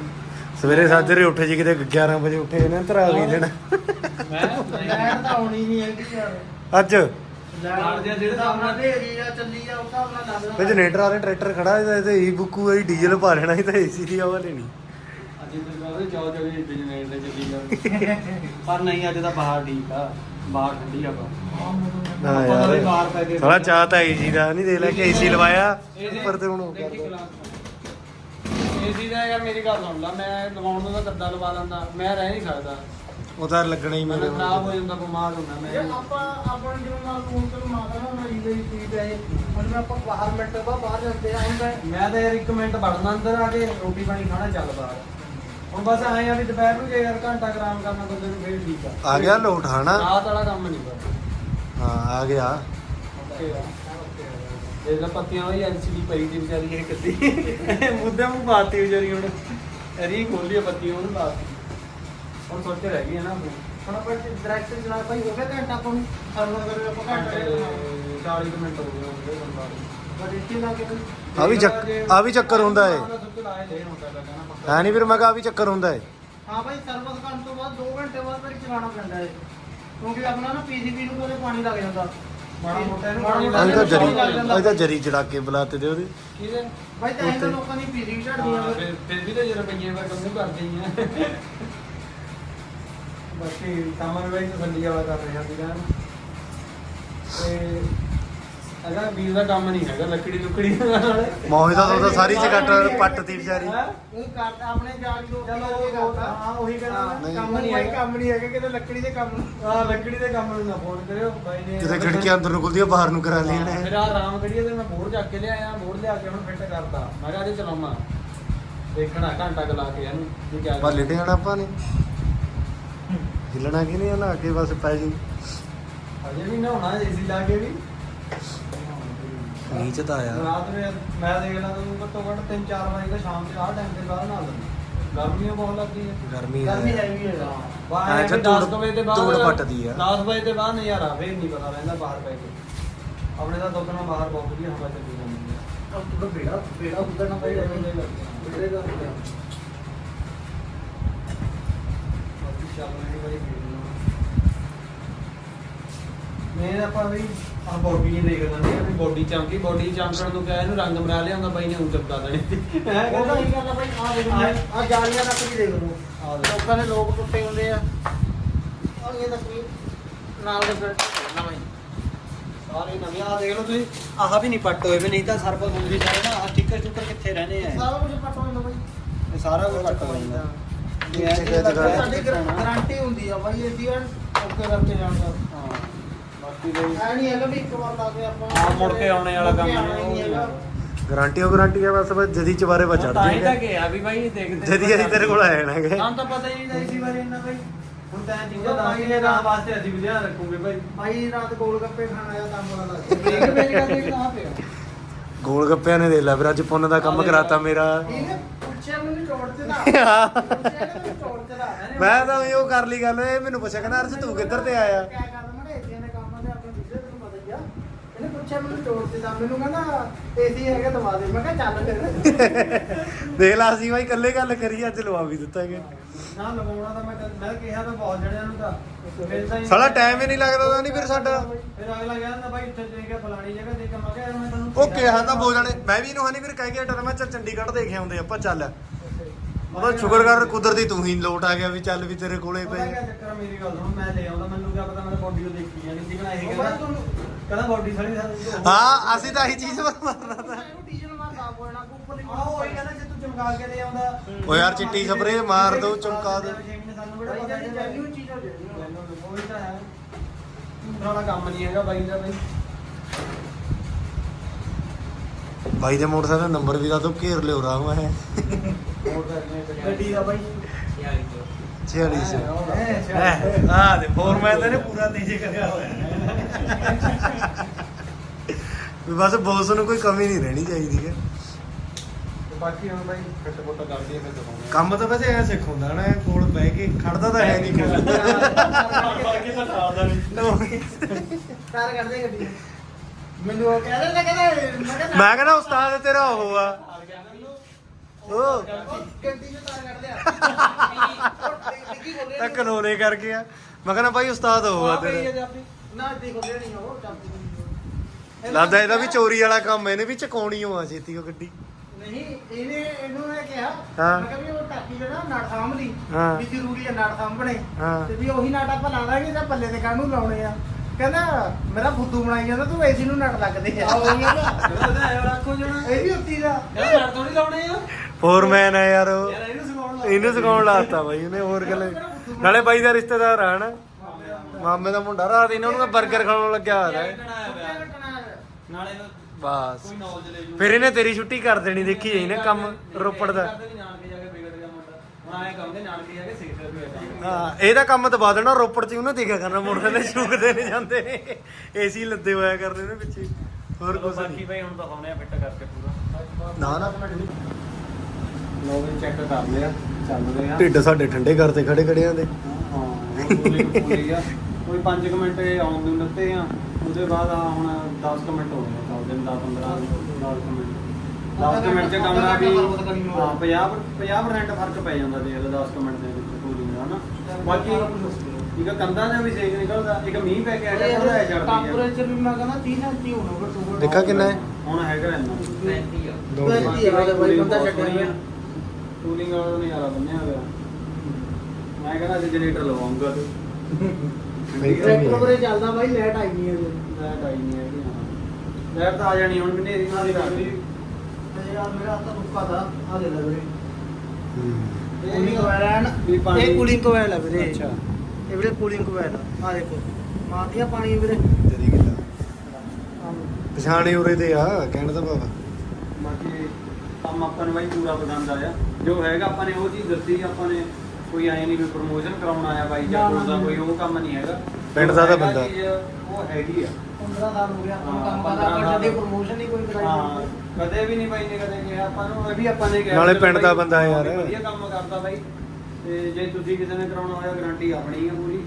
ਸਵੇਰੇ ਸਾਜਰੇ ਉੱਠੇ ਜੀ ਕਿਤੇ 11 ਵਜੇ ਉੱਠੇ ਇਹਨੇ ਤਰਾ ਵੀ ਲੈਣਾ ਮੈਂ ਤਾਂ ਆਉਣੀ ਨਹੀਂ ਹੈਗੀ ਯਾਰ। ਅੱਜ? ਨਾਲ ਦੇ ਜਿਹੜੇ ਹਿਸਾਬ ਨਾਲ- ਢੇਰੀ ਆ ਚੱਲੀ ਆ ਉਸ ਹਿਸਾਬ ਨਾਲ ਲੱਗਦਾ ਤੇ ਜਨਰੇਟਰ ਵਾਲੇ ਟਰੈਕਟਰ ਖੜਾ ਹੈ ਤੇ ਈ ਬੁੱਕੂ ਆਈ ਡੀਜ਼ਲ ਪਾ ਲੈਣਾ ਸੀ ਤਾਂ ਏਸੀ ਦੀ ਹਵਾ ਲੈਣੀ। ਅੱਜ ਤੇ ਬਾਅਦ ਚੌ ਚੌ ਜੀ ਦੇ ਚੱਲੀ ਜਾਂਦੇ ਪਰ ਨਹੀਂ ਅੱਜ ਤਾਂ ਬਾਹਰ ਠੀਕ ਆ ਬਾਹਰ ਠੰਡੀ ਆ ਵੀ ਯਾਰ ਸਾਲਾ ਚਾਹ ਤਾਂ ਏਸੀ ਦਾ ਨਹੀਂ ਦੇ ਲੈ ਕੇ ਏਸੀ ਲਵਾਇਆ ਤੇ ਹੁਣ ਕਰਦਾ। ਕਲਾਸ ਏਸੀ ਦਾ ਯਾਰ ਮੇਰੀ ਗੱਲ ਸੁਣ ਲਾ ਮੈਂ ਲਵਾਉਣ ਨੂੰ ਤਾਂ ਕੱਦਾ ਲਵਾ ਲੈਂਦਾ ਮੈਂ ਰਹਿ ਨਹੀਂ ਸਕਦਾ। ਉਹ ਤਾਂ ਲੱਗਣਾ ਹੀ ਮੈਂ ਮੇਰੇ ਖਰਾਬ ਹੋ ਜਾਂਦਾ ਬਿਮਾਰ ਹੁੰਦਾ ਜੇ ਮੈਂ ਆਪਾਂ ਆਪਾਂ ਨੂੰ ਜਿਵੇਂ ਨਾਲ ਫੋਨ ਤੇ ਮਾਰਦਾ ਨਾ ਮਰੀਜ਼ ਦੀ ਚੀਜ਼ ਹੈ ਹੁਣ ਮੈਂ ਆਪਾਂ ਬਾਹਰ ਮਿੰਟ ਬਾਅਦ ਬਾਹਰ ਜਾਂਦੇ ਆ ਹੁਣ ਮੈਂ ਮੈਂ ਤਾਂ ਯਾਰ ਇੱਕ ਮਿੰਟ ਵੜਨਾ ਅੰਦਰ ਆ ਕੇ ਰੋਟੀ ਪਾਣੀ ਖਾਣਾ ਚੱਲ ਬਾਹਰ। ਹੁਣ ਬਸ ਆਏ ਆ ਵੀ ਦੁਪਹਿਰ ਨੂੰ ਜੇ ਯਾਰ ਘੰਟਾ ਕੁ ਆਰਾਮ ਕਰਨਾ ਬੰਦੇ ਨੂੰ ਫੇਰ ਠੀਕ ਆ। ਆ ਗਿਆ ਲੋਟ ਹਨਾ? ਰਾਤ ਵਾਲਾ ਕੰਮ ਨਹੀਂ ਕਰਦਾ ਹਾਂ ਆ ਗਿਆ। ਇਹਦਾ ਪੱਤੀਆਂ ਵਾਲੀ ਐਲਸੀਡੀ ਪਈ ਦੀ ਵਿਚਾਰੀ ਇਹ ਕੱਦੀ ਮੁੱਦੇ ਮੂੰਹ ਬਾਤੀ ਵਿਚਾਰੀ ਹੁਣ। ਅਰੀ ਖੋਲੀ ਆ ਪੱਤੀ ਉਹਨੂੰ ਲਾਤੀ ਹੁਣ ਸੋਚ ਕੇ ਰਹਿ ਗਈ ਹੈ ਨਾ ਉਹ। ਹੁਣ ਆਪਾਂ ਡਾਇਰੈਕਟ ਚਲਾ ਭਾਈ ਹੋ ਗਿਆ ਘੰਟਾ ਆਪਾਂ ਨੂੰ? ਸਰਵਰ ਕਰੇ ਆਪਾਂ ਘੰਟਾ ਡੇਢ ਘੰਟਾ। 40 ਕੁ ਮਿੰਟ ਹੋ ਗਏ ਹੋਣਗੇ ਬੰਦਾ ਬਸ ਇੱਥੇ ਲਾ ਕੇ ਆ ਵੀ ਚੱਕ ਆ ਵੀ ਚੱਕਰ ਹੁੰਦਾ ਏ। ਹੈ ਨਹੀਂ ਫਿਰ ਮੈਂ ਕਿਹਾ ਆ ਵੀ ਚੱਕਰ ਹੁੰਦਾ ਏ। ਹਾਂ ਭਾਈ ਸਰਵਿਸ ਕਰਨ ਤੋਂ ਬਾਅਦ 2 ਘੰਟੇ ਬਾਅਦ ਫਿਰ ਚਲਾਉਣਾ ਪੈਂਦਾ ਹੈ ਕਿਉਂਕਿ ਆਪਣਾ ਨਾ ਪੀਸੀਬੀ ਨੂੰ ਕੋਲੇ ਪਾਣੀ ਲੱਗ ਜਾਂਦਾ। ਮਾੜਾ ਮੋਟਾ ਇਹਨੂੰ ਮਾੜਾ ਮੋਟਾ ਤਾਂ ਜਰੀ ਜਰੀ ਚੜਾ ਕੇ ਬੁਲਾਤੇ ਤੇ ਉਹਦੇ। ਕਿਹਦੇ? ਭਾਈ ਤਾਂ ਇਹ ਤਾਂ ਲੋਕਾਂ ਦੀ ਝੜਦੀਆਂ ਹਾਂ, ਫਿਰ ਫਿਰ ਵੀ ਤਾਂ ਜੇ ਰੁਪਈਏ ਵਰ ਕੰਮ ਕਰਦੇ ਹੀ ਆ। ਬਾਕੀ ਕਾਮਨ ਵਾਈ ਤਸੱਲੀ ਵਾਲਾ ਕਰ ਰਿਹਾ ਸੀਗਾ ਤੇ ਅਗਾ ਵੀਰ ਦਾ ਕੰਮ ਨਹੀਂ ਹੈਗਾ ਲੱਕੜੀ ਲੁਕੜੀ ਨਾਲ। ਮੌਹੀ ਦਾ ਤਾਂ ਸਾਰੀ ਜਗਟ ਪੱਟਤੀ ਵਿਚਾਰੀ। ਉਹ ਕਰ ਆਪਣੇ ਜਾਲ ਨੂੰ ਚਲੋ ਉਹ ਹਾਂ ਉਹੀ ਕਹਿੰਦਾ ਨਾ, ਨਹੀਂ। ਕੰਮ ਨਹੀਂ ਹੈਗਾ। ਕੰਮ ਨਹੀਂ ਹੈਗਾ ਕਿਤੇ ਲੱਕੜੀ ਦੇ ਕੰਮ ਨੂੰ ਆ ਲੱਕੜੀ ਦੇ ਕੰਮ ਨੂੰ ਨਾ ਫੋਨ ਕਰਿਓ ਬਾਈ ਨੇ ਕਿਤੇ ਖਿੜਕੀਆਂ ਅੰਦਰ ਨੂੰ ਖੁੱਲਦੀਆਂ ਬਾਹਰ ਨੂੰ ਕਰਾ ਲਈਆਂ ਫਿਰ ਨੇ ਆ ਆਰਾਮ ਕਰੀਏ ਤੇ ਮੈਂ ਬੋਰਡ ਚੱਕ ਕੇ ਲਿਆਇਆ ਬੋਰਡ ਲਿਆ ਕੇ ਉਹਨੂੰ ਫਿੱਟ ਕਰਤਾ। ਮੈਂ ਕਿਹਾ ਅੱਜ ਚਲਾਉਣਾ। ਦੇਖਣਾ ਘੰਟਾ ਕੁ ਲਾ ਕੇ ਇਹਨੂੰ ਵੀ ਕਿਆ ਬਾ ਲਿਟੇ ਜਾਣਾ ਆਪਾਂ ਨੇ। ਹਿੱਲਣਾ ਕਿ ਨਹੀਂ ਨਾ ਅੱਗੇ ਬਸ ਪੈ ਜੂ ਅਜੇ ਵੀ ਨਹਾਉਣਾ ਏਸੀ ਲਾ ਕੇ ਵੀ। ਨੀਚ ਤਾਂ ਆਇਆ। ਰਾਤ ਨੂੰ ਮੈਂ ਦੇਖ ਲਾ ਤੂੰ ਘੱਟੋ ਘੱਟ 3-4 ਵਜੇ ਦਾ ਸ਼ਾਮ ਦੇ ਆਹ ਟਾਈਮ ਤੇ ਬਾਅਦ ਨਹਾ ਲੈਂਦਾ ਗਰਮੀਆਂ ਬਹੁਤ ਲੱਗਦੀ ਹੈ ਗਰਮੀ ਗਰਮੀ ਹੈ। ਹੈਗੀ ਹੈ ਬਾਹਰ ਐਂ ਐ ਤਾਂ 10 ਧੂੜ- ਵਜੇ ਦੇ ਬਾਅਦ ਧੂੜ ਪੱਟਦੀ ਆ। 10 ਵਜੇ ਦੇ ਬਾਅਦ ਨਜ਼ਾਰਾ ਫੇਰ ਨਹੀਂ ਪਤਾ ਰਹਿੰਦਾ ਬਾਹਰ ਪੈ ਕੇ। ਆਪਣੇ ਤਾਂ ਦੁੱਧ ਨਾਲ ਬਾਹਰ ਬਹੁਤ ਵਧੀਆ ਹਵਾ ਚੱਲੀ ਜਾਂਦੀ ਹੈ ਉਹ ਤਾਂ ਬੇੜਾ ਬੇੜਾ ਉਧਰ ਨਾ ਪਈ ਵਧੀਆ ਲੱਗਦਾ ਬੇੜੇ ਦਾ। ਬਾਕੀ ਚੱਲ ਰਹੀ ਬਾਈ ਮੈਂ ਆਪਾਂ ਵੀ ਆ ਬੋਡੀ ਹੀ ਦੇਖ ਲੈਂਦੇ ਆ ਵੀ ਬੋਡੀ ਚਮਕੀ ਬੋਡੀ ਚਮਕਣ ਨੂੰ ਕਿਹਾ ਇਹਨੂੰ ਰੰਗ ਮਰਾ ਲਿਆ ਹੁੰਦਾ ਬਾਈ ਨੇ ਉਂ ਚਮਕਾ ਦੇਣੀ ਉਹ ਤਾਂ ਇਹ ਗੱਲ ਆ ਭਾਈ ਆ ਦੇਖ ਆ ਜਾਲੀਆਂ ਤੱਕ ਵੀ ਦੇਖ ਲਓ। ਦੇਖ। ਲੋਕਾਂ ਨੇ ਲੋਕ ਟੁੱਟੇ ਹੁੰਦੇ ਆ। ਆ ਇਹ ਤੱਕ ਵੀ ਨਾਲ ਦੇ ਫਿਰ ਕਰਨਾ ਭਾਈ ਸਾਰੇ ਨਵੇਂ ਆ ਦੇਖ ਲਓ ਤੁਸੀਂ। ਆਹ ਵੀ ਨਹੀਂ ਪੱਟ ਹੋਏ ਵੀ ਨਹੀਂ ਤਾਂ ਸਰਬਤ ਹੁੰਦੀ ਸਾਰੇ ਨਾ। ਆਹ ਸਟicker ਸਟੁੱਕਰ ਕਿੱਥੇ ਰਹਿਣੇ ਆ? ਸਾਰਾ ਕੁਝ ਪੱਟ ਹੋ ਜਾਂਦਾ ਭਾਈ ਇਹ ਸਾਰਾ ਕੁਝ ਪੱਟ ਹੋ ਜਾਂਦਾ ਇਹ ਸਾਡੀ ਗਾਰੰਟੀ ਹੁੰਦੀ ਆ ਭਾਈ ਇਹਦੀ ਐਨ ਓਕੇ ਕਰਕੇ ਜਾਣਦਾ ਹਾਂ ਬਾਕੀ ਬਈ। ਐ ਨਹੀਂ ਹੈਗਾ ਵੀ ਇੱਕ ਵਾਰ ਲਾ ਕੇ ਆਪਾਂ ਹਾਂ, ਮੁੜ ਕੇ ਆਉਣੇ ਵਾਲਾ ਕੰਮ ਮੁੜ ਕੇ ਆਉਣਾ ਹੀ ਨਹੀਂ ਹੈਗਾ। ਗਾਰੰਟੀ ਉਹ ਗਾਰੰਟੀ ਹੈ ਬਸ ਬਸ ਜਦੀ ਚਵਾਰੇ ਬਚ ਚੜ ਤਾਂ ਹੀ ਤਾਂ ਜਾਏਗਾ ਗਿਆ ਵੀ ਬਾਈ ਦੇਖਦੇ ਜਦੀ ਅਸੀਂ ਤੇਰੇ ਕੋਲ ਆਏ ਨਾਗੇ ਹਾਂ ਤਾਂ ਪਤਾ ਹੀ ਨਹੀਂ ਤਾਂ ਇਸੀ ਵਾਰੀ ਇੰਨਾ ਬਾਈ। ਹੁਣ ਤਾਂ ਚੀਜ਼ਾਂ ਦੱਸ ਕੇ ਰਾਹ ਵਾਸਤੇ ਅਸੀਂ ਵੀ ਧਿਆਨ ਰੱਖੂਗੇ ਬਾਈ। ਭਾਈ ਰਾਤ ਗੋਲ ਗੱਪੇ ਖਾਣ ਆਇਆ ਤਾਂ ਬੜਾ ਲੱਗ ਗਿਆ ਦੇਖ ਮੇਰੀ ਗੱਲ ਦੇਖ ਆ। ਪਿਆ ਗੋਲ ਗੱਪਿਆਂ ਨੇ ਦੇ ਲੈ ਫਿਰ ਅੱਜ ਪੁੰਨ ਦਾ ਕੰਮ ਕਰਾਤਾ ਮੇਰਾ। ਇਹਨੇ ਪੁੱਛਿਆ ਮੈਨੂੰ ਚੋੜ ਤੇ ਦਾ ਪੁੱਛਿਆ ਕਿ ਮੈਨੂੰ ਚੋੜ ਤੇ ਦਾ ਮੈਂ ਤਾਂ ਉਹੀ ਉਹ ਕਰ ਲਈ ਗੱਲ ਇਹ ਮੈਨੂੰ ਪੁੱਛਿਆ ਕਹਿੰਦਾ ਅਰਜ ਤੂੰ ਕਿੱਧਰ ਤੇ ਆਇਆ? ਕਿਆ ਮੈਂ ਏਸੀਆਂ ਦੇ ਕੰਮਾਂ ਦੇ ਆਪਣੇ ਬਿਜਲੀ ਤੈਨੂੰ ਪਤਾ ਹੀ ਆ ਇਹਨੇ ਪੁੱਛਿਆ ਮੈਨੂੰ ਚੋੜ ਤੇ। ਦਾ ਮੈਨੂੰ ਕਹਿੰਦਾ ਏਸੀ ਹੈਗਾ ਦਵਾ ਦੇ। ਮੈਂ ਕਿਹਾ ਚੱਲ ਫਿਰ। ਦੇਖ ਲਾ ਅਸੀਂ ਬਾਈ ਇਕੱਲੇ ਗੱਲ ਕਰੀ ਅੱਜ ਲਵਾ ਵੀ ਦਿੱਤਾ ਗਿਆ ਨਾ ਲਗਾਉਣਾ ਤਾਂ ਮੈਂ ਤਾਂ- ਮੈਂ ਤਾਂ ਕਿਹਾ ਤਾਂ ਬਹੁਤ ਜਣਿਆਂ ਨੂੰ ਤਾਂ। ਮਿਲਦਾ ਹੀ ਨਹੀਂ। ਸਾਲਾ ਟਾਈਮ ਹੀ ਨਹੀਂ ਲੱਗਦਾ ਤਾਂ ਨਹੀਂ ਫਿਰ ਸਾਡਾ। ਫਿਰ ਅਗਲਾ ਕਹਿੰਦਾ ਬਾਈ ਇੱਥੇ ਦੇ ਕੇ ਫਲਾਣੀ ਜਗ੍ਹਾ ਦੇ ਕੇ ਮੈਂ ਕਿਹਾ ਯਾਰ ਮੈਂ ਤੈਨੂੰ ਉਹ ਕਿਹਾ ਤਾਂ ਬੋ ਜਾਣੇ ਮੈਂ ਵੀ ਇਹਨੂੰ ਹਨੀ ਫਿਰ ਕਹਿ ਕੇ ਮੈਂ ਚੱਲ ਚੰਡੀਗੜ੍ਹ ਦੇਖ ਆਉਂਦੇ ਆਪਾਂ ਚੱਲ। ਉਹਦਾ ਸ਼ੁਕਰ ਕਰ ਕੁਦਰਤੀ ਤੂੰ ਹੀ ਲੋਟ ਆ ਗਿਆ ਵੀ ਚੱਲ ਵੀ ਤੇਰੇ ਕੋਲੇ ਪਏ। ਕਿਆ ਚੱਕਰ ਆ, ਮੇਰੀ ਗੱਲ ਸੁਣ ਮੈਂ ਲੈ ਆਉਂਦਾ ਮੈਨੂੰ ਕਿਆ ਪਤਾ ਮੈਂ ਤਾਂ ਬੋਡੀ ਉਹ ਦੇਖੀ ਜਾਣੀ ਸੀ ਕਿ ਇਹ ਉਹ ਕਹਿੰਦਾ ਬਾਈ ਤੁਹਾਨੂੰ ਕਹਿੰਦਾ ਬੋਡੀ ਸਾਰੀ ਸਾਰੀ ਹਾਂ ਅਸੀਂ ਤਾਂ ਇਹੀ ਚੀਜ਼ ਪਰ ਮਾਰਨਾ ਤਾਂ ਟੀਚਰ ਮਾਰ ਸਾਫ਼ ਹੋਣਾ ਉੱਪਰ ਆਹ ਉਹ ਹੀ ਕਹਿੰਦਾ ਜੇ ਤੂੰ ਚਮਕਾ ਕੇ ਲੈ ਆਉਂਦਾ। ਓ ਯਾਰ ਚਿੱਟੀ ਸਪਰੇ ਮਾਰ ਦੋ ਚਮਕਾ ਦੋ। ਸਾਨੂੰ ਬੜਾ ਭਾਈ ਪਤਾ ਜਿਹੜੀ ਜੈਨੂਇਨ ਚੀਜ਼ ਹੋ ਜਾਣੀ ਉਹੀ ਤਾਂ ਹੈ। ਥੋੜਾ ਕੰਮ ਨਹੀਂ ਹੈਗਾ ਬਾਈ ਦਾ ਬਈ। ਬਾਈ ਦੇ ਮੋਟਰਸਾਈਕਲ ਦਾ ਨੰਬਰ ਵੀ ਦਾ ਤੂੰ ਘੇਰ ਲਿਓ ਰਾਹ ਹੈ ਗੱਡੀ ਦਾ ਭਾਈ 46 ਹੈ ਹਾਂ ਦੇ ਫੋਰਮੈਨ ਤੇ ਨੇ ਪੂਰਾ ਤੀਜੇ ਕਰਿਆ ਹੋਇਆ। ਵੀ ਬਸ ਬੋਸ ਨੂੰ ਕੋਈ ਕਮੀ ਨਹੀਂ ਰਹਿਣੀ ਚਾਹੀਦੀ ਹੈ। ਬਾਕੀ ਹੁਣ ਬਾਈ ਫਿੱਟ ਫੁੱਟ ਕਰਦੀ ਹੈ ਫਿਰ ਦਿਖਾਉਂਦੇ ਕੰਮ ਤਾਂ ਵੈਸੇ ਐ ਸਿੱਖ ਹੁੰਦਾ ਨਾ ਕੋਲ ਬਹਿ ਕੇ ਖੜਦਾ ਤਾਂ ਹੈ ਨਹੀਂ ਕੋਲ ਬਾਕੀ ਤਾਂ ਖਾਦਾ ਨਹੀਂ। ਕਾਰ ਕਰਦੇ ਗੱਡੀ ਮੈਨੂੰ ਉਹ ਕਹਿ ਰਿਹਾ ਕਹਿੰਦਾ ਮੈਂ ਕਿਹਾ ਮੈਂ ਕਹਿੰਦਾ ਉਸਤਾਦ ਤੇਰਾ ਉਹ ਆ। ਕੱਢ ਲਿਆ ਡਿੱਗੀ ਤਾਂ ਕਾਨੂੰਨੇ ਕਰ ਗਿਆ ਮੈਂ ਕਹਿੰਦਾ ਭਾਈ ਉਸਤਾਦ ਆ ਤੇਰਾ। ਨਾ ਉਹ ਲੱਗਦਾ ਇਹਦਾ ਵੀ ਚੋਰੀ ਵਾਲਾ ਕੰਮ ਇਹਨੇ ਵੀ ਚਕਾਉਣੀ ਹੋਆ ਛੇਤੀ ਉਹ ਗੱਡੀ। ਨਹੀਂ ਇਹਨੇ ਇਹਨੂੰ ਮੈਂ ਕਿਹਾ। ਮੈਂ ਕਿਹਾ ਵੀ ਉਹ ਟਾਕੀ ਜਿਹੜਾ ਨਟ ਸਾਂਭ ਲਈ। ਵੀ ਜ਼ਰੂਰੀ ਹੈ ਨਟ ਸਾਂਭਣੇ। ਤੇ ਵੀ ਉਹੀ ਨਟ ਆਪਾਂ ਲਾ ਦਾਂਗੇ ਜਾਂ ਪੱਲੇ ਤੇ ਕਾਹਨੂੰ ਲਾਉਣੇ ਆ? ਕਹਿੰਦਾ ਮੇਰਾ ਫੁੱਦੂ ਬਣਾਈ ਜਾਂਦਾ ਤੂੰ ਏਸੀ ਨੂੰ ਨਟ ਲੱਗਦੇ ਆ। ਰੱਖੋ ਜਣਾ। ਇਹ ਵੀ ਉੱਤੀ ਦਾ। ਯਾਰ ਲੜ ਥੋੜੀ ਲਾਉਣੇ ਆ। ਫੋਰਮੈਨ ਆ ਯਾਰ ਉਹ। ਯਾਰ ਇਹਨੂੰ ਸਿਖਾਉਣ ਇਹਨੂੰ ਸਿਖਾਉਣ ਲਾਤਾ ਬਾਈ ਉਹਨੇ ਹੋਰ ਗੱਲ ਨਾਲੇ ਬਾਈ ਦਾ ਰਿਸ਼ਤੇਦਾਰ ਆ ਨਾ ਮਾਮੇ ਦਾ ਮੁੰਡਾ ਰਾਤ ਇਹਨਾਂ ਨੂੰ 버ਗਰ ਖਾਣ ਲੱਗਿਆ ਹੈ। ਨਾਲੇ ਬਸ। ਕੋਈ ਨੌਲੇਜ ਲੈ ਜੂ। ਫਿਰ ਇਹਨੇ ਤੇਰੀ ਛੁੱਟੀ ਕਰ ਦੇਣੀ ਦੇਖੀ ਜਾਈ ਨਾ ਕੰਮ ਰੋਪੜ ਦਾ ਨਾਨਕੇ ਜਾ ਕੇ ਵਿਗੜ ਗਿਆ ਮੁੰਡਾ ਹੁਣ ਨਾਨਕੇ ਕੇ ਹਾਂ ਇਹਦਾ ਕੰਮ ਦਬਾ ਦੇਣਾ ਰੋਪੜ ਚ ਉਹਨੇ ਦੇਖਿਆ ਕਰਨਾ ਮੋਟਰਸਾਈਕਲ ਸ਼ੂਕਦੇ ਨੇ ਜਾਂਦੇ। ਨੇ ਏਸੀ ਲੱਦੇ ਹੋਇਆ ਕਰਦੇ ਨੇ ਪਿੱਛੇ ਹੋਰ ਕੁਝ ਬਾਕੀ ਨਹੀਂ ਭਾਈ ਹੁਣ ਤਾਂ ਹੋਣੇ ਆ ਫਿੱਟ ਕਰਕੇ ਪੂਰਾ। ਨਾ ਨਾ। ਲੋ ਵੀ ਚੈੱਕ ਕਰ ਲਿਆ ਚੱਲ ਰਿਹਾ। ਢਿੱਡ ਸਾਡੇ ਠੰਡੇ ਕਰਤੇ ਖੜੇ ਖੜਿਆਂ ਦੇ। ਹਾਂ ਉਹ ਪੂਰੀ ਪੂਰੀ ਆ। ਕੋਈ 5 ਮਿੰਟ ਆਉਣ ਨੂੰ ਦਿੱਤੇ ਆ ਉਹਦੇ ਬਾਅਦ ਆ ਹੁਣ 10 ਕੁ ਮਿੰਟ ਹੋ ਗਏ ਤਾਂ ਦਿਨ 10 15 10 ਕੁ ਮਿੰਟ। 10 ਕੁ ਮਿੰਟ ਚ ਕਮਰਾ ਵੀ ਹਾਂ 50 50% ਫ਼ਰਕ ਪੈ ਜਾਂਦਾ ਦੇਖ ਲਓ 10 ਕੁ ਮਿੰਟ ਦੇ ਵਿੱਚ ਕੂਲਿੰਗ ਦਾ ਹਨਾ। ਬਾਕੀ ਇੱਕ ਕੰਧਾਂ ਦਾ ਵੀ ਸੇਕ ਨਿਕਲਦਾ ਇੱਕ ਮੀਂਹ ਪੈ ਕੇ ਆ ਗਿਆ ਥੋੜਾ ਜਿਹਾ ਛੱਡਦੀ ਹੈ ਟੈਂਪਰੇਚਰ ਵੀ ਮੈਂ ਕਹਿੰਦਾ 30 ਨਾਲ 30 ਹੋਣਾ ਬਟ ਦੇਖਾ ਕਿੰਨਾ ਹੈ? ਹੁਣ ਹੈਗਾ ਇੰਨਾ। ਦੋ ਆ ਵਾਲੇ ਬਾਈ ਬੰਦਾ ਛੱਡਿਆ ਕੂਲਿੰਗ ਹੋਇਆ। ਕੂਲਿੰਗ ਵਾਲਾ ਤਾਂ ਨਜ਼ਾਰਾ ਬੰਨਿਆ ਹੋਇਆ। ਮੈਂ ਕਹਿੰਦਾ ਅੱਜ ਜਨਰੇਟਰ ਲਵਾਉਂਗਾ। ਤੇ ਟਰੈਕਟਰ ਵਰੇ ਚੱਲਦਾ ਬਾਈ ਲਾਈਟ ਆਈ ਨਹੀਂ ਅਜੇ ਲਾਈਟ ਆਈ ਨਹੀਂ ਹੈਗੀ ਹਾਂ। ਲਾਈਟ ਤਾਂ ਆ ਜਾਣੀ ਹੁਣ ਮਹੀਨੇ ਨਾਲ ਦੀ ਰਾਤ ਦੀ ਤੇ ਯਾਰ ਮੇਰਾ ਰੁੱਕਾ ਦਾ ਆ ਦੇ ਲੈ ਵੀਰੇ। ਇਹ ਕੂਲਿੰਗ ਕੋਇਲ ਹੈ ਨਾ ਵੀ ਪਾਣੀ- ਇਹ ਕੂਲਿੰਗ ਕੋਇਲ ਹੈ ਵੀਰੇ। ਅੱਛਾ। ਇਹ ਵੀਰੇ ਕੂਲਿੰਗ ਕੋਇਲ ਆ ਦੇਖੋ। ਮਾਰਦੀਆਂ ਪਾਣੀ ਵੀਰੇ। ਜਦੀ ਕਿੱਦਾਂ? ਆਹ। ਪਛਾਣੇ ਉਰੇ ਦੇ ਆ ਕਹਿਣ ਦਾ ਭਾਵ ਬਾਕੀ ਕੰਮ ਆਪਾਂ ਨੂੰ ਬਾਈ ਪੂਰਾ ਪਸੰਦ ਆਇਆ। ਜੋ ਹੈਗਾ ਆਪਾਂ ਨੇ ਉਹ ਚੀਜ਼ ਦੱਸੀ ਆਪਾਂ ਨੇ ਕੋਈ ਆਏ ਨਹੀਂ ਵੀ ਪ੍ਰਮੋਸ਼ਨ ਕਰਾਉਣ ਆਇਆ ਬਾਈ ਜਾਂ ਨਾ, ਨਾ, ਕੋਈ ਕੋਈ ਉਹ ਕੰਮ ਨਹੀਂ ਹੈਗਾ। ਪਿੰਡ ਦਾ ਤਾਂ ਬੰਦਾ। ਉਹ ਹੈਗੀ ਆ। 15 ਸਾਲ ਹੋ ਗਿਆ ਆਪਾਂ ਨੂੰ ਹਾਂ, ਕੰਮ 15 ਕਰਦਾ ਸਾਲ। ਕਦੇ ਪ੍ਰੋਮੋਸ਼ਨ ਹੀ ਕੋਈ ਕਰਾਈ। ਹਾਂ ਨਹੀਂ ਕਦੇ ਵੀ ਨਹੀਂ ਬਾਈ ਨੇ ਕਦੇ ਕਿਹਾ। ਆਪਾਂ ਨੂੰ ਇਹ ਵੀ ਆਪਾਂ ਨੇ ਕਿਹਾ ਨਾਲੇ ਪਿੰਡ ਦਾ ਬੰਦਾ ਯਾਰ। ਵਧੀਆ ਕੰਮ ਕਰਦਾ ਬਾਈ। ਤੇ ਜੇ ਤੁਸੀਂ ਕਿਸੇ ਨੇ ਕਰਾਉਣਾ ਹੋਇਆ ਗਾਰੰਟੀ ਆਪਣੀ ਹੈ ਪੂਰੀ।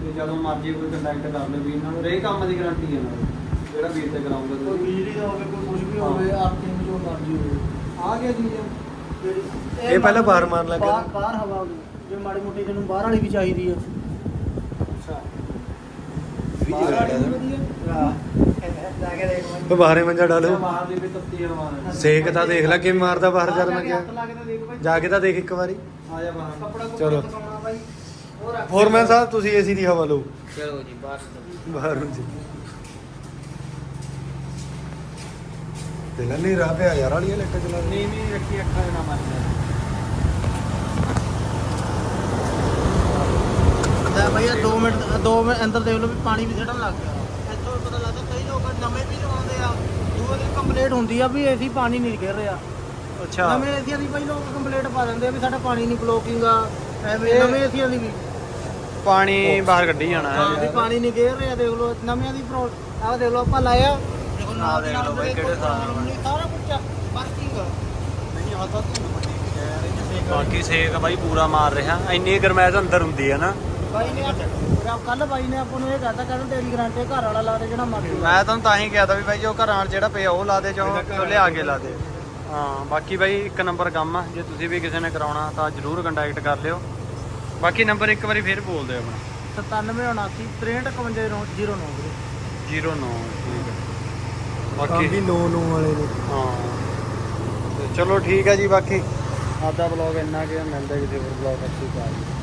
ਤੇ ਜਦੋਂ ਮਰਜ਼ੀ ਕੋਈ ਕੰਟੈਕਟ ਕਰ ਲਓ ਵੀ ਇਹਨਾਂ ਨੂੰ। ਇਹ ਕੰਮ ਦੀ ਗਾਰੰਟੀ ਹੈ ਨਾਲ ਜਿਹੜਾ ਵੀਰ ਤੇ ਕਰਾਉਂਗਾ ਕੋਈ ਬਿਜਲੀ ਦਾ ਹੋਵੇ ਕੋਈ ਕੁਝ ਵੀ। ਹੋਵੇ ਆਰਥਿੰਗ ਜੋ ਮਰਜ਼ੀ ਹੋਵੇ। ਆ ਗਿਆ ਜੀ ਇਹ। ਪਹਿਲਾਂ ਬਾਹਰ ਮਾਰਨ ਲੱਗ। ਬਾਹਰ ਬਾਹਰ ਹਵਾ ਆਉਂਦੀ। ਜੇ ਮਾੜੀ ਮੋਟੀ ਤੈਨੂੰ ਬਾਹਰ ਵਾਲੀ ਵੀ ਚਾਹੀਦੀ ਆ ਅੱਛਾ ਬਾਹਰ ਵਾਲੀ ਵੀ ਵਧੀਆ ਹਾਂ ਜਾ ਕੇ ਦੇਖ ਮੈਂ ਉਹ ਬਾਹਰੇ ਮੰਜਾ ਡਾਲੋ। ਬਾਹਰ ਦੀ ਵੀ ਤੱਤੀ ਹਵਾ ਹੈ ਸੇਕ ਤਾਂ ਦੇਖ ਲੈ ਕਿਵੇਂ ਮਾਰਦਾ ਬਾਹਰ ਜਦ ਮੈਂ ਗਿਆ ਲਾ ਕੇ ਜਾ ਕੇ ਤਾਂ ਦੇਖ ਇੱਕ ਵਾਰੀ। ਆ ਜਾ ਬਾਹਰ। ਕੱਪੜਾ ਚਲੋ। ਫੋਰਮੈਨ ਸਾਹਿਬ ਤੁਸੀਂ ਏਸੀ ਦੀ ਹਵਾ ਲਓ। ਚਲੋ ਜੀ ਬਾਹਰ ਬਾਹਰ ਨੂੰ ਜੀ। ਤੇ ਲੰਨੀ ਰਾਹ ਪਿਆ ਯਾਰ ਵਾਲੀ ਲੱਟ ਚਲਾ ਨਹੀਂ ਨਹੀਂ ਰੱਖੀ ਅੱਖਾਂ ਦੇ ਨਾ ਮਾਰ ਲੈ ਭਈਆ 2 ਮਿੰਟ 2 ਮਿੰਟ ਅੰਦਰ ਦੇਖ ਲਓ ਵੀ ਪਾਣੀ ਵੀ ਛੱਡਣ ਲੱਗ ਗਿਆ। ਇੱਥੋਂ ਪਤਾ ਲੱਗਦਾ ਕਈ ਲੋਕ ਨਵੇਂ ਵੀ ਲਵਾਉਂਦੇ ਆ ਦੂਏ ਦਿਨ ਕੰਪਲੀਟ ਹੁੰਦੀ ਆ ਵੀ ਏਸੀ ਪਾਣੀ ਨਹੀਂ ਗਿਰ ਰਿਹਾ। ਅੱਛਾ। ਨਵੇਂ ਏਸੀਆਂ ਦੀ ਭਾਈ ਲੋਕ ਕੰਪਲੀਟ ਪਾ ਦਿੰਦੇ ਆ ਵੀ ਸਾਡਾ ਪਾਣੀ ਨਹੀਂ ਬਲੋਕਿੰਗ ਆ ਐਵੇਂ ਨਵੇਂ ਏਸੀਆਂ ਦੀ ਵੀ। ਪਾਣੀ ਬਾਹਰ ਕੱਢੀ ਜਾਣਾ ਹਾਂ ਵੀ ਪਾਣੀ ਨਹੀਂ ਗਿਰ ਰਿਹਾ ਦੇਖ ਲਓ ਨਵਿਆਂ ਦੀ ਪ੍ਰੋ ਆਹ ਦੇਖ ਲਓ ਆਪਾਂ ਲਾਇਆ। ਦੇਖੋ ਨਾਲ ਦੇਖ ਲਓ ਬਾਈ ਕਿਹੜੇ ਨਾਲ ਨਹੀਂ ਸਾਰਾ ਕੁਝ ਵਰਕਿੰਗ ਨਹੀਂ ਆ ਤਾਂ ਬਾਕੀ ਸੇਕ ਬਾਈ ਪੂਰਾ ਮਾਰ ਰਿਹਾ ਇੰਨੀ ਗਰਮੈਸ਼ ਅੰਦਰ ਹੁੰਦੀ ਹੈ ਨਾ। ਬਾਈ ਨੇ ਕੱਲ ਬਾਈ ਨੇ ਆਪਾਂ ਨੂੰ ਇਹ ਕਹਤਾ ਕਹਿੰਦਾ ਤੇਰੀ ਗਾਰੰਟੀ ਘਰ ਵਾਲਾ ਲਾ ਦੇ ਜਿਹੜਾ ਮਰਜ਼ੀ ਲਾ ਮੈਂ ਤੁਹਾਨੂੰ ਤਾਂ ਹੀ ਕਿਹਾ ਤਾ ਵੀ ਬਾਈ ਜੋ ਘਰਾਂ ਜਿਹੜਾ ਪਿਆ ਉਹ ਲਾ ਦੇ ਜੋ ਲਿਆ ਕੇ ਲਾ ਦੇ। ਹਾਂ ਬਾਕੀ ਬਾਈ ਇੱਕ ਨੰਬਰ ਕੰਮ ਆ ਜੇ ਤੁਸੀਂ ਵੀ ਕਿਸੇ ਨੇ ਕਰਾਉਣਾ ਤਾਂ ਜਰੂਰ ਕੰਟੈਕਟ ਕਰ ਲਿਓ। ਬਾਕੀ ਨੰਬਰ ਇੱਕ ਵਾਰੀ ਫੇਰ ਬੋਲ ਦਿਓ ਆਪਣਾ। 97 79 63 59 ਵੀਰੇ। 09 ਠੀਕ ਹੈ ਬਾਕੀ ਨੋ ਨੋ ਵਾਲੇ ਨੇ। ਹਾਂ ਤੇ ਚਲੋ ਠੀਕ ਹੈ ਜੀ ਬਾਕੀ। ਆਦਾ ਬਲੌਗ ਇੰਨਾ ਕਿ ਮਿਲਦਾ ਕਿਸੇ ਹੋਰ ਬਲੌਗ ਅੱਛੀ ਬਾਤ